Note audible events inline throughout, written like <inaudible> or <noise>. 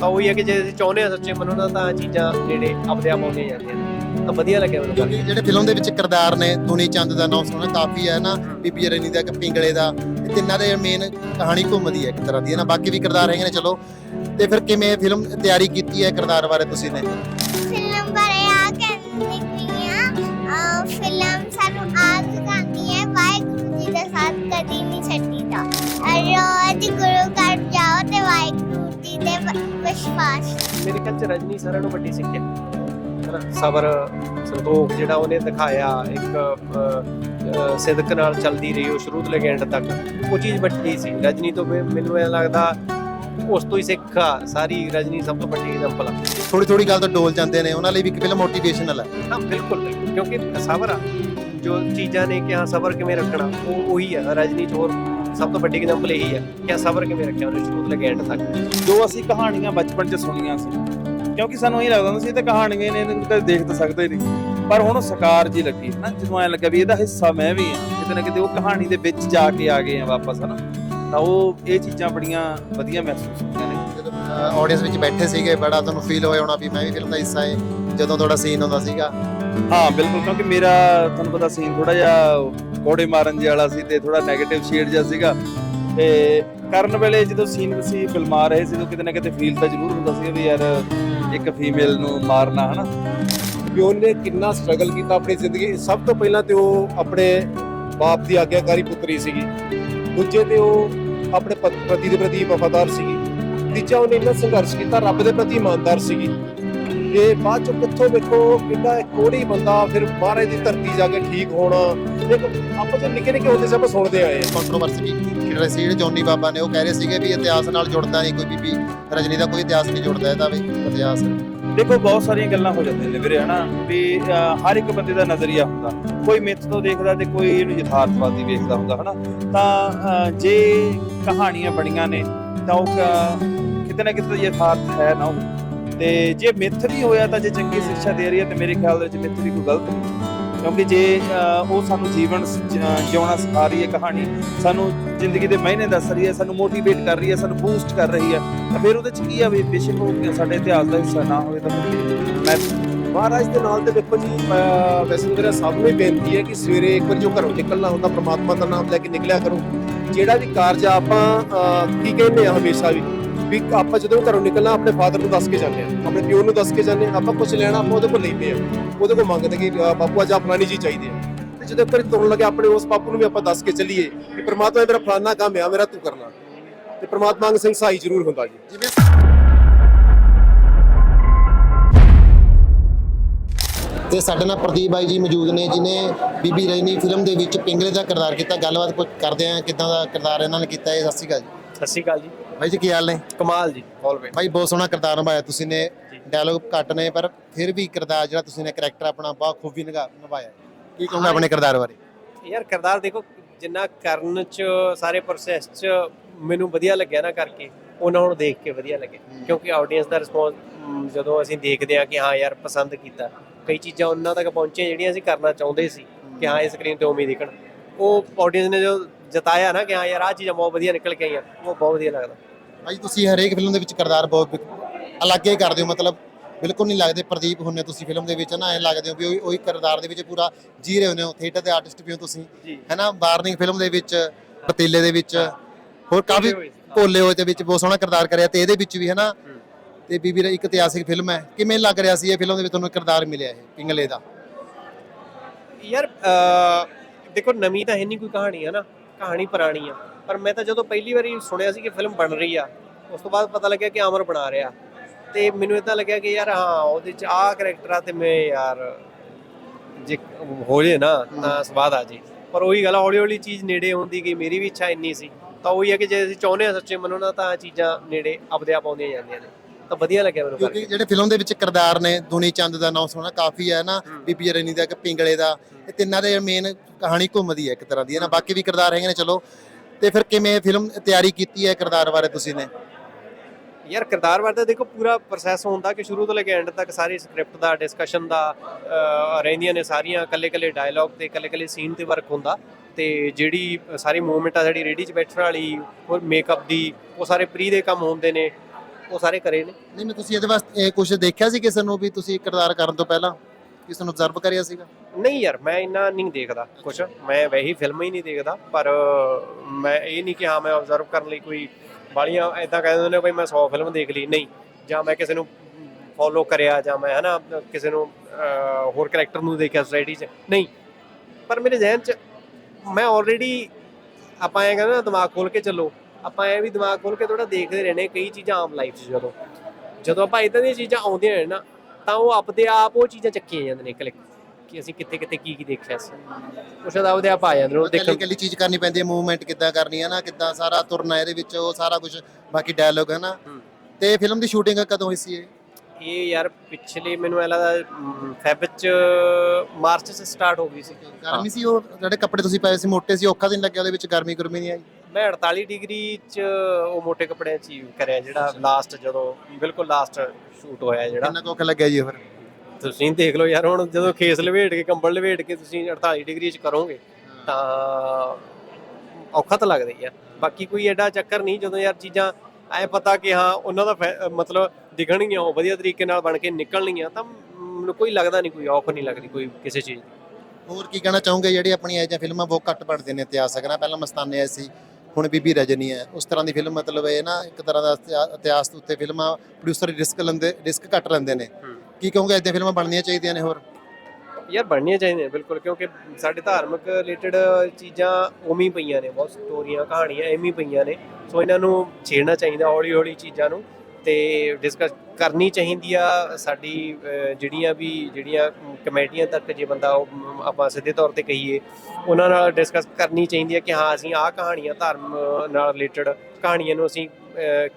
ਤਾਂ ਉਹੀ ਹੈ ਕਿ ਜੇ ਅਸੀਂ ਚਾਹੁੰਦੇ ਹਾਂ ਸੱਚੇ ਮਨੋਂ ਨਾਲ ਤਾਂ ਚੀਜ਼ਾਂ ਨੇੜੇ ਆਪਦੇ ਆਪ ਆਉਂਦੀਆਂ ਜਾਂਦੀਆਂ ਨੇ। ਤਾਂ ਵਧੀਆ ਲੱਗਿਆ ਮੈਨੂੰ ਕਿਉਂਕਿ ਕਰਕੇ ਜਿਹੜੇ ਫਿਲਮ ਦੇ ਵਿੱਚ ਕਿਰਦਾਰ ਨੇ ਦੁਨੀ ਚੰਦ ਦਾ ਨਾਮ ਸੁਣਨਾ ਕਾਫੀ ਹੈ ਨਾ ਬੀਬੀ ਰਣੀ ਦਾ ਇੱਕ ਪਿੰਗਲੇ ਦਾ ਇਹ ਤਿੰਨਾਂ ਦੇ ਮੇਨ ਕਹਾਣੀ ਘੁੰਮਦੀ ਹੈ ਇੱਕ ਤਰ੍ਹਾਂ ਦੀ ਹੈ ਨਾ? ਬਾਕੀ ਵੀ ਕਿਰਦਾਰ ਹੈਗੇ ਨੇ ਚਲੋ। ਤੇ ਫਿਰ ਕਿਵੇਂ ਫਿਲਮ ਤਿਆਰੀ ਕੀਤੀ ਹੈ ਕਿਰਦਾਰ ਬਾਰੇ ਤੁਸੀਂ ਨੇ? ਫਿਲਮ ਬਾਰੇ ਆ ਕਹਿੰਦੀ ਪਈ ਆ ਫਿਲਮ ਸਾਨੂੰ ਆਜ ਜਾਂਦੀ ਹੈ ਵਾਹਿਗੁਰੂ ਜੀ ਦਾ ਸਾਥ ਕਦੀ ਨਹੀਂ ਛੱਡੀਦਾ। ਰੋਜ਼ ਗੁਰੂ ਘਰ ਜਾਓ ਤੇ ਵਿਸ਼ਵਾਸ। ਮੇਰੇ ਖਿਆਲ ਚ ਰਜਨੀ ਸਾਰਿਆਂ ਨੂੰ ਵੱਡੀ ਸਿੱਖਿਆ। ਹਨਾ ਸਬਰ ਸੰਤੋਖ ਜਿਹੜਾ ਉਹਨੇ ਦਿਖਾਇਆ ਇੱਕ ਅਹ, ਅਹ, ਸਿਦਕ ਨਾਲ ਚੱਲਦੀ ਰਹੀ ਉਹ ਸ਼ੁਰੂ ਤੋਂ ਲੈ ਕੇ ਐਂਡ ਤੱਕ। ਉਹ ਚੀਜ਼ ਵੱਡੀ ਸੀ। ਰਜਨੀ ਤੋਂ ਮੈਂ- ਮੈਨੂੰ ਇਹ ਲੱਗਦਾ ਉਸ ਤੋਂ ਹੀ ਸਿੱਖਾ ਸਾਰੀ ਰਜਨੀ ਸਭ ਤੋਂ ਵੱਡੀ ਐਗਜ਼ਾਮਪਲ ਆ। ਥੋੜੀ ਥੋੜੀ ਗੱਲ ਤੋਂ ਡੋਲ ਜਾਂਦੇ ਨੇ। ਉਹਨਾਂ ਲਈ ਵੀ ਇੱਕ ਫਿਲਮ ਮੋਟੀਵੇਸ਼ਨਲ ਹੈ ਹਾਂ ਬਿਲਕੁਲ ਬਿਲਕੁਲ। ਕਿਉਂਕਿ ਸਬਰ ਆ। ਜੋ ਚੀਜ਼ਾਂ ਨੇ ਕਿ ਹਾਂ ਸਬਰ ਕਿਵੇਂ ਰੱਖਣਾ ਉਹ ਉਹੀ ਆ। ਰਜਨੀ ਚ ਹੋਰ ਸਭ ਤੋਂ ਵੱਡੀ ਐਗਜ਼ਾਮਪਲ ਇਹੀ ਆ ਕਿ ਸਬਰ ਕਿਵੇਂ ਰੱਖਿਆ ਉਹਨੇ ਸ਼ੁਰੂ ਤੋਂ ਲੈ ਕੇ ਐਂਡ ਤੱਕ। ਜੋ ਅਸੀਂ ਕਹਾਣੀਆਂ ਬਚਪਨ 'ਚ ਸੁਣੀਆਂ ਸੀ, ਕਿਉਂਕਿ ਸਾਨੂੰ ਇਹ ਲੱਗਦਾ ਹੁੰਦਾ ਸੀ ਇਹ ਤਾਂ ਕਹਾਣੀਆਂ ਨੇ ਕਦੇ ਦੇਖ ਤਾਂ ਸਕਦੇ ਨਹੀਂ। ਪਰ ਹੁਣ ਉਹ ਸਕਾਰ ਜੀ ਲੱਗੀ ਨਾ, ਜਦੋਂ ਐ ਲੱਗਾ ਵੀ ਇਹਦਾ ਹਿੱਸਾ ਮੈਂ ਵੀ ਆ ਕਿਤੇ ਨਾ ਕਿਤੇ ਉਹ ਕਹਾਣੀ ਦੇ ਵਿੱਚ ਜਾ ਕੇ ਆ ਗਏ ਆ ਵਾਪਸ ਹਨਾ। ਤਾਂ ਉਹ ਇਹ ਚੀਜ਼ਾਂ ਬੜੀਆਂ ਵਧੀਆ ਮਹਿਸੂਸ ਹੁੰਦੀਆਂ ਨੇ। ਆਡੀਅנס ਵਿੱਚ ਬੈਠੇ ਸੀਗੇ, ਬੜਾ ਤੁਹਾਨੂੰ ਫੀਲ ਹੋਇਆ ਹੋਣਾ ਵੀ ਮੈਂ ਵੀ ਫਿਲਮ ਦਾ ਹਿੱਸਾ ਹੈ। ਜਦੋਂ ਤੁਹਾਡਾ ਸੀਨ ਹੁੰਦਾ ਸੀਗਾ? ਹਾਂ ਬਿਲਕੁਲ ਕਿਉਂਕਿ ਮੇਰਾ ਤੁਹਾਨੂੰ ਪਤਾ ਸੀਨ ਥੋੜਾ ਜਿਹਾ ਕੋੜੇ ਮਾਰਨ ਜਿਹਾ ਵਾਲਾ ਸੀ ਤੇ ਥੋੜਾ 네ਗੇਟਿਵ ਸ਼ੇਡ ਜਿਹਾ ਸੀਗਾ। ਤੇ ਕਰਨ ਵੇਲੇ ਜਦੋਂ ਸੀਨ ਸੀ ਫਿਲਮਾ ਰਹੇ ਸੀ ਤਾਂ ਕਿਤੇ ਨਾ ਕਿਤੇ ਫੀਲ ਤਾਂ ਜ਼ਰੂਰ ਹੁੰਦਾ ਸੀ ਵੀ ਯਾਰ ਇੱਕ ਫੀਮੇਲ ਨੂੰ ਮਾਰਨਾ ਹਨਾ? ਵੀ ਉਹਨੇ ਕਿੰਨਾ ਸਟਰਗਲ ਕੀਤਾ ਆਪਣੀ ਜ਼ਿੰਦਗੀ। ਸਭ ਤੋਂ ਪਹਿਲਾਂ ਤੇ ਉਹ ਆਪਣੇ ਬਾਪ ਦੀ ਆਗਿਆਕਾਰੀ ਪੁੱਤਰੀ ਸੀਗੀ। ਦੂਜੇ ਤੇ ਉਹ ਆਪਣੇ ਪਤ- ਪਤੀ ਦੇ ਪ੍ਰਤੀ ਵਫਾਦਾਰ ਸੀਗੀ। ਤੀਜਾ ਉਹਨੇ ਇੰਨਾ ਸੰਘਰਸ਼ ਕੀਤਾ ਰੱਬ ਦੇ ਪ੍ਰਤੀ ਇਮਾਨਦਾਰ ਸੀਗੀ। ਤੇ ਬਾਅਦ ਚੋਂ ਕਿੱਥੋਂ ਵੇਖੋ ਕਿੰਨਾ ਕੋੜੀ ਬੰਦਾ ਫਿਰ ਮਹਾਰਾਜ ਦੀ ਧਰਤੀ ਜਾ ਕੇ ਠੀਕ ਹੋਣਾ। ਇੱਕ ਆਪਾਂ ਜੇ ਨਿੱਕੇ ਨਿੱਕੇ ਹੁੰਦੇ ਸੀ ਆਪਾਂ ਸੁਣਦੇ ਆਏ ਕੰਟਰੋਵਰਸੀ ਜਿਹੜੇ ਸੀ ਜਿਹੜੇ ਜੌਨੀ ਬਾਬਾ ਨੇ ਉਹ ਕਹਿ ਰਹੇ ਸੀਗੇ ਵੀ ਇਤਿਹਾਸ ਨਾਲ ਜੁੜਦਾ ਨਹੀਂ ਕੋਈ ਬੀਬੀ। ਰਜਨੀ ਦਾ ਕੋਈ ਇਤਿਹਾਸ ਨਹੀਂ ਜੁੜਦਾ ਇਹਦਾ ਵੀ ਇਤਿਹਾਸ। ਦੇਖੋ ਬਹੁਤ ਸਾਰੀਆਂ ਗੱਲਾਂ ਹੋ ਜਾਂਦੀਆਂ ਨੇ ਵੀਰੇ ਹਨਾ? ਵੀ ਹਰ ਇੱਕ ਬੰਦੇ ਦਾ ਨਜ਼ਰੀਆ ਹੁੰਦਾ। ਕੋਈ ਮਿੱਥ ਤੋਂ ਦੇਖਦਾ ਤੇ ਕੋਈ ਇਹਨੂੰ ਯਥਾਰਥਵਾਦੀ ਵੇਖਦਾ ਹੁੰਦਾ ਹਨਾ? ਤਾਂ ਅਹ, ਜੇ ਕਹਾਣੀਆਂ ਬਣੀਆਂ ਨੇ ਤਾਂ ਉਹ ਕਿਤੇ ਨਾ ਕਿਤੇ ਯਥਾਰਥ ਹੈ ਨਾ ਉਹ। ਤੇ ਜੇ ਮਿੱਥ ਵੀ ਹੋਇਆ ਤਾਂ ਜੇ ਚੰਗੀ ਸਿੱਖਿਆ ਦੇ ਰਹੀ ਹੈ, ਤੇ ਮੇਰੇ ਖਿਆਲ ਦੇ ਵਿੱਚ ਮਿੱਥ ਵੀ ਕੋਈ ਗਲਤ ਨਹੀਂ। ਕਿਉਂਕਿ ਜੇ ਉਹ ਸਾਨੂੰ ਜੀਵਨ ਜਿਉਣਾ ਸਿਖਾ ਰਹੀ ਹੈ ਕਹਾਣੀ, ਸਾਨੂੰ ਜ਼ਿੰਦਗੀ ਦੇ ਮਹੀਨੇ ਦੱਸ ਰਹੀ ਹੈ, ਸਾਨੂੰ ਮੋਟੀਵੇਟ ਕਰ ਰਹੀ ਹੈ, ਸਾਨੂੰ ਬੂਸਟ ਕਰ ਰਹੀ ਹੈ, ਤਾਂ ਫਿਰ ਉਹਦੇ ਚ ਕੀ ਆ ਵੀ ਬੇਸ਼ੱਕ ਉਹ ਸਾਡੇ ਇਤਿਹਾਸ ਦਾ ਹਿੱਸਾ ਨਾ ਹੋਵੇ ਤਾਂ ਮੈਂ ਮਹਾਰਾਜ ਦੇ ਨਾਲ ਤੇ ਦੇਖੋ ਜੀ ਵੈਸੇ ਮੇਰਾ ਸਭ ਨੂੰ ਹੀ ਬੇਨਤੀ ਹੈ ਕਿ ਸਵੇਰੇ ਇੱਕ ਵਾਰ ਜੋ ਘਰੋਂ ਨਿਕਲਣਾ ਹੁੰਦਾ, ਪ੍ਰਮਾਤਮਾ ਦਾ ਨਾਮ ਲੈ ਕੇ ਨਿਕਲਿਆ ਕਰੋ। ਜਿਹੜਾ ਵੀ ਕਾਰਜ ਆਪਾਂ ਕੀ ਕਹਿੰਦੇ ਆ ਹਮੇਸ਼ਾ ਵੀ? ਵੀ ਆਪਾਂ ਜਦੋਂ ਘਰੋਂ ਨਿਕਲਣਾ ਆਪਣੇ ਫਾਦਰ ਨੂੰ ਦੱਸ ਕੇ ਜਾਂਦੇ ਆ ਆਪਣੇ ਪਿਓ ਨੂੰ ਦੱਸ ਕੇ ਜਾਂਦੇ ਆ ਆਪਾਂ ਕੁਝ ਲੈਣਾ ਆਪਾਂ ਉਹਦੇ ਕੋਲ ਲੈਂਦੇ ਆ ਉਹਦੇ ਕੋਲ ਮੰਗਦੇ ਕਿ ਬਾਪੂ ਅੱਜ ਆਹ ਫਲਾਣੀ ਚੀਜ਼ ਚਾਹੀਦੀ। ਹੈ ਤੇ ਜਦੋਂ ਵਾਰੀ ਤੁਰਨ ਲੱਗੇ ਆਪਣੇ ਉਸ ਬਾਪੂ ਨੂੰ ਵੀ ਆਪਾਂ ਦੱਸ ਕੇ ਚੱਲੀਏ ਕਿ ਪ੍ਰਮਾਤਮਾ ਇਹ ਮੇਰਾ ਫਲਾਣਾ ਕੰਮ ਆ ਮੇਰਾ ਤੂੰ ਕਰਨਾ। ਤੇ ਪ੍ਰਮਾਤਮਾ ਅੰਗ ਸਿੰਘ ਸਹਾਈ ਜ਼ਰੂਰ ਹੁੰਦਾ ਜੀ। ਜਿਵੇਂ ਤੇ ਸਾਡੇ ਨਾਲ ਪ੍ਰਦੀਪ ਬਾਈ ਜੀ ਮੌਜੂਦ ਨੇ ਜਿਨੇ ਬੀਬੀ ਰਜਨੀ ਫਿਲਮ ਦੇ ਵਿੱਚ ਪਿੰਗਲੇ ਦਾ ਕਿਰਦਾਰ ਕੀਤਾ। ਗੱਲਬਾਤ ਕੁਝ ਕਰਦੇ ਆ ਕਿਦਾਂ ਦਾ ਕਿਰਦਾਰ ਇਹਨਾਂ ਨੇ ਕੀਤਾ ਹੈ ਸਤਿ ਸ਼੍ਰੀ ਅਕਾਲ ਜੀ। ਸਤਿ ਸ਼੍ਰੀ ਅਕਾਲ ਜੀ। ਭਾਈ ਜੀ ਕੀ ਹਾਲ ਨੇ? ਕਮਾਲ ਜੀ। ਆਲਵੇਸ ਭਾਈ ਬਹੁਤ ਸੋਹਣਾ ਕਿਰਦਾਰ ਨਿਭਾਇਆ ਤੁਸੀਂ ਨੇ। ਡਾਇਲੋਗ ਘੱਟ ਨੇ ਪਰ ਫਿਰ ਵੀ ਕਿਰਦਾਰ ਜਿਹੜਾ ਤੁਸੀਂ ਨੇ ਕੈਰੈਕਟਰ ਆਪਣਾ ਬਹੁਤ ਖੂਬੀ ਨਿਭਾਇਆ ਕੀ ਕਹੋਗੇ ਆਪਣੇ ਕਿਰਦਾਰ ਬਾਰੇ? ਯਾਰ ਕਿਰਦਾਰ ਦੇਖੋ ਜਿੰਨਾ ਕਰਨ ਚ ਸਾਰੇ ਪ੍ਰੋਸੈਸ ਚ ਮੈਨੂੰ ਵਧੀਆ ਲੱਗਿਆ ਨਾ ਕਰਕੇ ਉਹਨਾਂ ਨੂੰ ਦੇਖ ਕੇ ਵਧੀਆ ਲੱਗੇ। ਕਿਉਂਕਿ ਆਡੀਅנס ਦਾ ਰਿਸਪੌਂਸ ਜਦੋਂ ਅਸੀਂ ਦੇਖਦੇ ਆ ਕਿ ਹਾਂ ਯਾਰ ਪਸੰਦ ਕੀਤਾ। ਕਈ ਚੀਜ਼ਾਂ ਉਹਨਾਂ ਤੱਕ ਪਹੁੰਚੀਆਂ ਜਿਹੜੀਆਂ ਅਸੀਂ ਕਰਨਾ ਚਾਹੁੰਦੇ ਸੀ ਕਿ ਹਾਂ ਇਹ ਸਕਰੀਨ ਤੇ ਉਮੀਦ ਦੇਖਣ। ਉਹ ਆਡੀਅנס ਨੇ ਜੋ ਜਤਾਇਆ ਨਾ ਕਿ ਹਾਂ ਯਾਰ ਆਹ ਚੀਜ਼ਾਂ ਬਹੁਤ ਵਧੀਆ ਨਿਕਲ ਕੇ ਆਈਆਂ। ਉਹ ਬਹੁਤ ਵਧੀਆ ਲੱਗਦਾ। ਭਾਈ ਤੁਸੀਂ ਹਰੇਕ ਫਿਲਮ ਦੇ ਵਿੱਚ ਕਿਰਦਾਰ ਬਹੁਤ ਅਲੱਗ ਹੀ ਕਰਦੇ ਹੋ ਮਤਲਬ ਬਿਲਕੁਲ ਨਹੀਂ ਲੱਗਦੇ ਪ੍ਰਦੀਪ ਹੁੰਨੇ ਤੁਸੀਂ ਫਿਲਮ ਦੇ ਵਿੱਚ ਨਾ ਐ ਲੱਗਦੇ ਹੋ ਵੀ ਉਹੀ- ਉਹੀ ਕਿਰਦਾਰ ਦੇ ਵਿੱਚ ਪੂਰਾ ਜੀ ਰਹੇ ਹੁੰਦੇ ਹੋ ਥੀਏਟਰ ਦੇ ਆਰਟਿਸਟ ਵੀ ਹੋ ਤੁਸੀਂ ਜੀ। ਹੈਨਾ? ਵਾਰਨਿੰਗ ਫਿਲਮ ਦੇ ਵਿੱਚ ਪਤੀਲੇ ਦੇ ਵਿੱਚ ਹੋਰ ਕਾਫੀ ਹੋਏ ਸੀ। ਭੋਲੇ ਹੋਏ ਦੇ ਵਿੱਚ ਬਹੁਤ ਸੋਹਣਾ ਕਿਰਦਾਰ ਕਰਿਆ ਤੇ ਇਹਦੇ ਵਿੱਚ ਵੀ ਹੈਨਾ? ਤੇ ਬੀਬੀ ਦਾ ਇੱਕ ਇਤਿਹਾਸਿਕ ਫਿਲਮ ਹੈ। ਕਿਵੇਂ ਲੱਗ ਰਿਹਾ ਸੀ ਇਹ ਫਿਲਮ ਦੇ ਵਿੱਚ ਤੁਹਾਨੂੰ ਕਿਰਦਾਰ ਮਿਲਿਆ ਇਹ ਪਿੰਗਲੇ ਦਾ? ਯਾਰ ਅਹ, ਦੇਖੋ ਨਵੀਂ ਤਾਂ ਹੈ ਨਹੀਂ ਕੋਈ ਕਹਾਣੀ ਹੈ ਨਾ ਕਹਾਣੀ ਪੁਰਾਣੀ ਆ। ਪਰ ਮੈਂ ਤਾਂ ਜਦੋਂ ਪਹਿਲੀ ਵਾਰੀ ਸੁਣਿਆ ਸੀ ਕਿ ਫਿਲਮ ਬਣ ਰਹੀ ਆ ਉਸ ਤੋਂ ਬਾਅਦ ਪਤਾ ਲੱਗਿਆ ਕਿ ਅਮਰ ਬਣਾ ਰਿਹਾ। ਤੇ ਮੈਨੂੰ ਇਦਾਂ ਲੱਗਿਆ ਕਿ ਯਾਰ ਹਾਂ ਉਹਦੇ ਚ ਆਹ ਕਰੈਕਟਰ ਆ ਤੇ ਮੈਂ ਯਾਰ ਜੇ ਹੋ ਜੇ ਨਾ ਤਾਂ ਸਵਾਦ ਆ ਜੇ। ਪਰ ਉਹੀ ਗੱਲ ਹੌਲੀ ਹੌਲੀ ਚੀਜ਼ ਨੇੜੇ ਹੁੰਦੀ ਗਈ। ਮੇਰੀ ਵੀ ਇੱਛਾ ਇੰਨੀ ਸੀ। ਤਾਂ ਉਹੀ ਹੈ ਕਿ ਜੇ ਅਸੀਂ ਚਾਹੁੰਦੇ ਹਾਂ ਸੱਚੇ ਮਨੋਂ ਨਾਲ ਤਾਂ ਚੀਜ਼ਾਂ ਨੇੜੇ ਆਪਦੇ ਆਪ ਆਉਂਦੀਆਂ ਜਾਂਦੀਆਂ ਨੇ। ਤਾਂ ਵਧੀਆ ਲੱਗਿਆ ਮੈਨੂੰ ਕਿਉਂਕਿ ਜਿਹੜੇ ਫਿਲਮ ਦੇ ਵਿੱਚ ਕਿਰਦਾਰ ਨੇ ਦੁਨੀ ਚੰਦ ਦਾ ਨਾਮ ਸੁਣਨਾ ਕਾਫੀ ਹੈ ਨਾ ਬੀਬੀ ਰਣੀ ਦਾ ਇੱਕ ਪਿੰਗਲੇ ਦਾ। ਇਹ ਤਿੰਨਾਂ ਦੇ ਮੇਨ ਕਹਾਣੀ ਘੁੰਮਦੀ ਹੈ ਇੱਕ ਤਰ੍ਹਾਂ ਦੀ ਹੈ ਨਾ? ਬਾਕੀ ਵੀ ਕਿਰਦਾਰ ਹੈਗੇ ਨੇ ਚਲੋ। ਤੇ ਫਿਰ ਕਿਵੇਂ ਫਿਲਮ ਤਿਆਰੀ ਕੀਤੀ ਹੈ ਕਿਰਦਾਰ ਬਾਰੇ ਤੁਸੀਂ ਨੇ? ਯਾਰ ਕਿਰਦਾਰ ਬਾਰੇ ਤਾਂ ਦੇਖੋ ਪੂਰਾ ਪ੍ਰੋਸੈਸ ਹੁੰਦਾ ਕਿ ਸ਼ੁਰੂ ਤੋਂ ਲੈ ਕੇ ਐਂਡ ਤੱਕ ਸਾਰੀ ਸਕ੍ਰਿਪਟ ਦਾ ਡਿਸਕਸ਼ਨ ਦਾ ਰਹਿੰਦੀਆਂ ਨੇ ਸਾਰੀਆਂ ਕੱਲੇ ਕੱਲੇ ਡਾਇਲੌਗ ਤੇ ਕੱਲੇ ਕੱਲੇ ਸੀਨ ਤੇ ਵਰਕ ਹੁੰਦਾ। ਤੇ ਜਿਹੜੀ ਸਾਰੀ ਮੂਵਮੈਂਟ ਆ ਸਾਡੀ ਰੇਡੀ 'ਚ ਬੈਠਣ ਵਾਲੀ ਹੋਰ ਮੇਕਅਪ ਦੀ ਉਹ ਸਾਰੇ ਪ੍ਰੀ ਦੇ ਕੰਮ ਹੁੰਦੇ ਨੇ ਉਹ ਸਾਰੇ ਕਰੇ ਨੇ। ਨਹੀਂ ਮੈਂ ਤੁਸੀਂ ਇਹਦੇ ਵਾਸਤੇ ਕੁਝ ਦੇਖਿਆ ਸੀ ਕਿਸੇ ਨੂੰ ਵੀ ਤੁਸੀਂ ਕਿਰਦਾਰ ਕਰਨ ਤੋਂ ਪਹਿਲਾਂ? ਕਿਸੇ ਨੂੰ ਅਬਜ਼ਰਵ ਕਰਿਆ ਸੀਗਾ? ਨਹੀਂ ਯਾਰ, ਮੈਂ ਇੰਨਾ ਨਹੀਂ ਦੇਖਦਾ ਕੁਛ। ਮੈਂ ਵੈਹੀ ਫਿਲਮਾਂ ਹੀ ਨਹੀਂ ਦੇਖਦਾ, ਪਰ ਮੈਂ ਇਹ ਨਹੀਂ ਕਿ ਹਾਂ, ਮੈਂ ਆਬਜ਼ਰਵ ਕਰਨ ਲਈ ਕੋਈ ਬਾਲੀਆਂ ਐਦਾਂ ਕਹਿ ਨੇ ਬਈ ਮੈਂ 100 ਫਿਲਮ ਦੇਖ ਲਈ। ਨਹੀਂ, ਜਾਂ ਮੈਂ ਕਿਸੇ ਨੂੰ ਫੋਲੋ ਕਰਿਆ, ਜਾਂ ਮੈਂ ਹਨਾ ਕਿਸੇ ਨੂੰ ਹੋਰ ਕੈਰੈਕਟਰ ਨੂੰ ਦੇਖਿਆ ਸੋਸਾਇਟੀ 'ਚ। ਨਹੀਂ, ਪਰ ਮੇਰੇ ਜ਼ਿਹਨ 'ਚ ਮੈਂ ਆਲਰੇਡੀ ਆਪਾਂ ਐਂ ਕਹਿੰਦੇ ਨਾ, ਦਿਮਾਗ ਖੋਲ ਕੇ ਚੱਲੋ। ਆਪਾਂ ਐ ਵੀ ਦਿਮਾਗ ਖੋਲ ਕੇ ਥੋੜਾ ਦੇਖਦੇ ਰਹਿੰਦੇ ਕਈ ਚੀਜ਼ਾਂ ਆਮ ਲਾਈਫ 'ਚ ਜਦੋਂ। ਜਦੋਂ ਆਪਾਂ ਇਦਾਂ ਦੀਆਂ ਚੀਜ਼ਾਂ ਆਉਂਦੀਆਂ ਨੇ ਨਾ ਤਾਂ ਉਹ ਆਪਦੇ ਆਪ ਉਹ ਚੀਜ਼ਾਂ ਚੱਕੀਆਂ ਜਾਂਦੇ ਨੇ ਕਲਿੱਕ ਕਿ ਅਸੀਂ ਕਿੱਥੇ ਕਿੱਥੇ ਕੀ ਕੀ ਦੇਖਿਆ ਸੀ। ਉਹ ਸ਼ਾਇਦ ਆਪਦੇ ਆਪ ਆ ਜਾਂਦੇ ਨੇ ਉਹ ਦੇਖਣ ਕੱਲੀ ਚੀਜ਼ ਕਰਨੀ ਪੈਂਦੀ ਹੈ ਮੂਵਮੈਂਟ ਕਿੱਦਾਂ ਕਰਨੀ ਹੈ ਨਾ ਕਿੱਦਾਂ ਸਾਰਾ ਤੁਰਨਾ ਇਹਦੇ ਵਿੱਚ ਉਹ ਸਾਰਾ ਕੁਝ ਬਾਕੀ ਡਾਇਲੋਗ ਹੈ। ਨਾ। ਤੇ ਫਿਲਮ ਦੀ ਸ਼ੂਟਿੰਗ ਕਦੋਂ ਹੋਈ ਸੀ ਇਹ? ਇਹ ਯਾਰ ਪਿਛਲੇ ਮੈਨੂੰ ਐ ਲੱਗਦਾ ਫੈਬ ਚ ਮਾਰਚ ਚ ਸਟਾਰਟ ਹੋ ਗਈ ਸੀ। ਗਰਮੀ ਸੀ ਉਹ ਜਿਹੜੇ ਕੱਪੜੇ ਤੁਸੀਂ ਪਾਏ ਸੀ ਮੋਟੇ ਸੀ ਔਖਾ ਦਿਨ ਲੱਗਿਆ ਉਹਦੇ ਵਿੱਚ ਗਰਮੀ ਗੁਰਮੀ ਨਹੀਂ ਆਈ? ਮੈਂ 48 ਡਿਗਰੀ ਚ ਉਹ ਮੋٹے ਕੱਪੜਿਆਂ ਚ ਕਰਿਆ ਜਿਹੜਾ ਲਾਸਟ ਜਦੋਂ ਬਿਲਕੁਲ ਲਾਸਟ ਸ਼ੂਟ ਹੋਇਆ ਜਿਹੜਾ। ਕਿੰਨਾ ਕੁ ਔਖਾ ਲੱਗਿਆ ਜੀ ਫਿਰ? ਤੁਸੀਂ ਦੇਖ ਲਓ ਯਾਰ ਹੁਣ ਜਦੋਂ ਖੇਸ ਲਵੇਟ ਕੇ ਕੰਬਲ ਲਵੇਟ ਕੇ ਤੁਸੀਂ 48 ਡਿਗਰੀ ਚ ਕਰੋਗੇ ਤਾਂ ਔਖਾ ਤਾਂ ਲੱਗਦਾ ਹੀ ਆ। ਬਾਕੀ ਕੋਈ ਐਡਾ ਚੱਕਰ ਨਹੀਂ ਜਦੋਂ ਯਾਰ ਚੀਜ਼ਾਂ ਐ ਪਤਾ ਕਿ ਹਾਂ ਉਹਨਾਂ ਦਾ ਮਤਲਬ ਦਿਖਣਗੀਆਂ ਉਹ ਵਧੀਆ ਤਰੀਕੇ ਨਾਲ ਬਣ ਕੇ ਨਿਕਲਣਗੀਆਂ ਤਾਂ ਮੈਨੂੰ ਕੋਈ ਲੱਗਦਾ ਨਹੀਂ ਕੋਈ ਔਖ ਨਹੀਂ ਲੱਗਦੀ ਕੋਈ ਕਿਸੇ ਚੀਜ਼ ਦੀ। ਹੋਰ ਕੀ ਕਹਿਣਾ ਚਾਹੋਗੇ ਜਿਹੜੀ ਆਪਣੀ ਜਿਹੀਆਂ ਫਿਲਮਾਂ ਬਹੁਤ ਘੱਟ ਬਣਦੇ ਨੇ ਇਤਿਹਾਸਕ? ਨਾ ਪਹਿਲਾਂ ਮਸਤਾਨੇ ਆਏ ਸੀ ਹੁਣ ਬੀਬੀ ਰਜਨੀ ਹੈ। ਉਸ ਤਰ੍ਹਾਂ ਦੀ ਫਿਲਮ ਮਤਲਬ ਇਹ ਨਾ ਇੱਕ ਤਰ੍ਹਾਂ ਦਾ ਇਤਿਹਾ- ਇਤਿਹਾਸ ਦੇ ਉੱਤੇ ਫਿਲਮਾਂ ਪ੍ਰੋਡਿਊਸਰ ਰਿਸਕ ਲੈਂਦੇ ਰਿਸਕ ਘੱਟ ਲੈਂਦੇ ਨੇ। ਕੀ ਕਹੋਗੇ ਇਦਾਂ ਫਿਲਮਾਂ ਬਣਨੀਆਂ ਚਾਹੀਦੀਆਂ ਨੇ ਹੋਰ? ਯਾਰ ਬਣਨੀਆਂ ਚਾਹੀਦੀਆਂ ਬਿਲਕੁਲ ਕਿਉਂਕਿ ਸਾਡੇ ਧਾਰਮਿਕ ਰਿਲੇਟਡ ਚੀਜ਼ਾਂ ਹੀ ਪਈਆਂ ਨੇ। ਬਹੁਤ ਸਟੋਰੀਆਂ ਕਹਾਣੀਆਂ ਐਵੇਂ ਪਈਆਂ ਨੇ। ਸੋ ਇਹਨਾਂ ਨੂੰ ਛੇੜਨਾ ਚਾਹੀਦਾ ਹੌਲੀ ਹੌਲੀ ਚੀਜ਼ਾਂ ਨੂੰ। ਤੇ ਡਿਸਕਸ ਕਰਨੀ ਚਾਹੀਦੀ ਆ ਸਾਡੀ ਜਿਹੜੀਆਂ ਵੀ ਜਿਹੜੀਆਂ ਕਮੇਟੀਆਂ ਤੱਕ ਜੇ ਬੰਦਾ ਉਹ, ਆਪਾਂ ਸਿੱਧੇ ਤੌਰ ਤੇ ਕਹੀਏ ਉਹਨਾਂ ਨਾਲ ਡਿਸਕਸ ਕਰਨੀ ਚਾਹੀਦੀ ਹੈ ਕਿ ਹਾਂ ਅਸੀਂ ਆਹ ਕਹਾਣੀਆਂ ਧਰਮ ਨਾਲ ਰਿਲੇਟਡ ਕਹਾਣੀਆਂ ਨੂੰ ਅਸੀਂ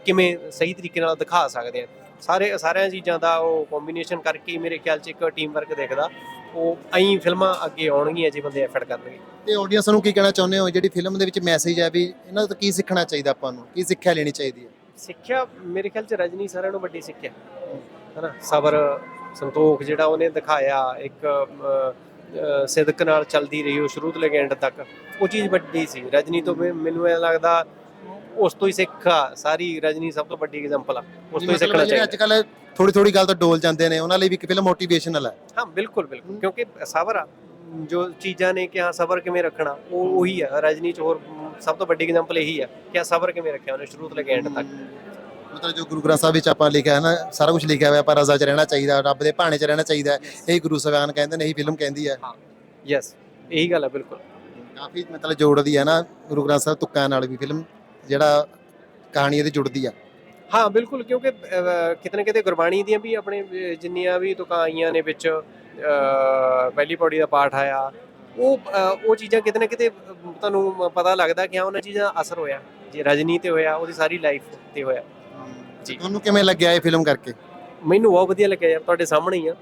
ਕਿਵੇਂ ਸਹੀ ਤਰੀਕੇ ਨਾਲ ਦਿਖਾ ਸਕਦੇ ਹਾਂ ਸਾਰੇ ਸਾਰਿਆਂ ਚੀਜ਼ਾਂ ਦਾ ਉਹ ਕੰਬੀਨੇਸ਼ਨ ਕਰਕੇ ਮੇਰੇ ਖਿਆਲ 'ਚ ਇੱਕ ਟੀਮ ਵਰਕ ਦੇਖਦਾ। ਉਹ ਐਂ ਫਿਲਮਾਂ ਅੱਗੇ ਆਉਣਗੀਆਂ ਜੇ ਬੰਦੇ ਐਫਰਟ ਕਰਨਗੇ। ਤੇ ਆਡੀਅנס ਨੂੰ ਕੀ ਕਹਿਣਾ ਚਾਹੁੰਦੇ ਹੋ? ਜਿਹੜੀ ਫਿਲਮ ਦੇ ਵਿੱਚ ਮੈਸੇਜ ਹੈ ਵੀ ਇਹਨਾਂ ਤੋਂ ਕੀ ਸਿੱਖਣਾ ਚਾਹੀਦਾ ਆਪਾਂ ਨੂੰ? ਕੀ ਸਿੱਖਿਆ ਲੈਣੀ ਚਾਹੀਦੀ ਹੈ? ਸਿੱਖਿਆ ਮੇਰੇ ਖਿਆਲ 'ਚ ਰਜਨੀ ਸਾਰਿਆਂ ਨੂੰ ਵੱਡੀ ਸਿੱਖਿਆ। ਹਨਾ? ਸਬਰ ਸੰਤੋਖ ਜਿਹੜਾ ਉਹਨੇ ਦਿਖਾਇਆ ਇੱਕ ਸਿਦਕ ਨਾਲ ਚੱਲਦੀ ਰਹੀ ਉਹ ਸ਼ੁਰੂ ਤੋਂ ਲੈ ਕੇ ਐਂਡ ਤੱਕ ਉਹ ਚੀਜ਼ ਵੱਡੀ ਸੀ। ਰਜਨੀ ਤੋਂ ਮੈਨੂੰ ਇਹ ਲੱਗਦਾ ਉਸ ਤੋਂ ਹੀ ਸਿੱਖਾ ਸਾਰੀ ਰਜਨੀ ਸਭ ਤੋਂ ਵੱਡੀ ਐਗਜ਼ਾਮਪਲ ਆ। ਉਸ ਤੋਂ ਹੀ ਸਿੱਖਣਾ ਜਿਹੜੇ ਅੱਜ ਚਾਹੀਦਾ। ਕੱਲ ਥੋੜੀ ਥੋੜੀ ਗੱਲ ਤੋਂ ਡੋਲ ਜਾਂਦੇ ਨੇ ਉਹਨਾਂ ਲਈ ਵੀ ਇੱਕ ਫਿਲਮ ਮੋਟੀਵੇਸ਼ਨਲ ਹੈ। ਹਾਂ ਬਿਲਕੁਲ ਬਿਲਕੁਲ। ਕਿਉਂਕਿ ਸਬਰ ਆ। ਜੋ ਚੀਜ਼ਾਂ ਨੇ ਕਿ ਹਾਂ ਸਬਰ ਕਿਵੇਂ ਰੱਖਣਾ ਉਹ ਉਹੀ ਆ। ਰਜਨੀ ਚ ਹੋਰ ਸਭ ਤੋਂ ਵੱਡੀ ਐਗਜ਼ਾਮਪਲ ਇਹੀ ਆ ਕਿ ਹਾਂ ਸਬਰ ਕਿਵੇਂ ਰੱਖਿਆ ਉਹਨੇ ਸ਼ੁਰੂ ਤੋਂ ਲੈ ਕੇ ਐਂਡ ਤੱਕ। ਮਤਲਬ ਜੋ ਗੁਰੂ ਗ੍ਰੰਥ ਸਾਹਿਬ ਵਿੱਚ ਆਪਾਂ ਲਿਖਿਆ ਹੈ ਨਾ ਸਾਰਾ ਕੁਝ ਲਿਖਿਆ ਹੋਇਆ ਪਰ ਰਜ਼ਾ 'ਚ ਰਹਿਣਾ ਚਾਹੀਦਾ ਰੱਬ ਦੇ ਭਾਣੇ 'ਚ ਰਹਿਣਾ ਚਾਹੀਦਾ ਹੈ। ਇਹ ਗੁਰੂ ਸਾਹਿਬਾਨ ਕਹਿੰਦੇ ਨੇ ਇਹੀ ਫਿਲਮ ਕਹਿੰਦੀ ਹੈ। ਯੈਸ ਇਹੀ ਗੱਲ ਆ ਬਿਲਕੁਲ। ਕਾਫੀ ਮਤਲਬ ਜੋੜਦੀ ਹੈ ਨਾ ਗੁਰੂ ਗ੍ਰੰਥ ਸਾਹਿਬ ਤੁੱਕਾਂ ਨਾਲ ਵੀ ਫਿਲਮ ਜਿਹੜਾ ਕਹਾਣੀ ਇਹਦੀ ਜੁੜਦੀ ਆ। ਹਾਂ ਬਿਲਕੁਲ ਕਿਉਂਕਿ ਅਹ, ਕਿਤੇ ਗੁਰਬਾਣੀ ਦੀਆਂ ਵੀ ਆਪਣੇ ਜਿੰਨੀਆਂ ਵੀ ਤੁਕਾਂ ਆਈਆਂ ਨੇ ਵਿੱਚ ਪਹਿਲੀ ਪੌੜੀ ਦਾ ਪਾਠ ਆਇਆ ਉਹ ਅਹ, ਉਹ ਚੀਜ਼ਾਂ ਕਿਤੇ ਨਾ ਕਿਤੇ ਤੁਹਾਨੂੰ ਪਤਾ ਲੱਗਦਾ ਕਿ ਹਾਂ ਉਹਨਾਂ ਚੀਜ਼ਾਂ ਦਾ ਅਸਰ ਹੋਇਆ। ਜੇ ਰਜਨੀ ਤੇ ਹੋਇਆ ਉਹਦੀ ਸਾਰੀ ਲਾਈਫ ਤੇ ਹੋਇਆ। ਜੀ। ਤੁਹਾਨੂੰ ਕਿਵੇਂ ਲੱਗਿਆ ਇਹ ਫਿਲਮ ਕਰਕੇ? ਮੈਨੂੰ ਬਹੁਤ ਵਧੀਆ ਲੱਗਿਆ ਯਾਰ ਤੁਹਾਡੇ ਸਾਹਮਣੇ ਹੀ ਆ।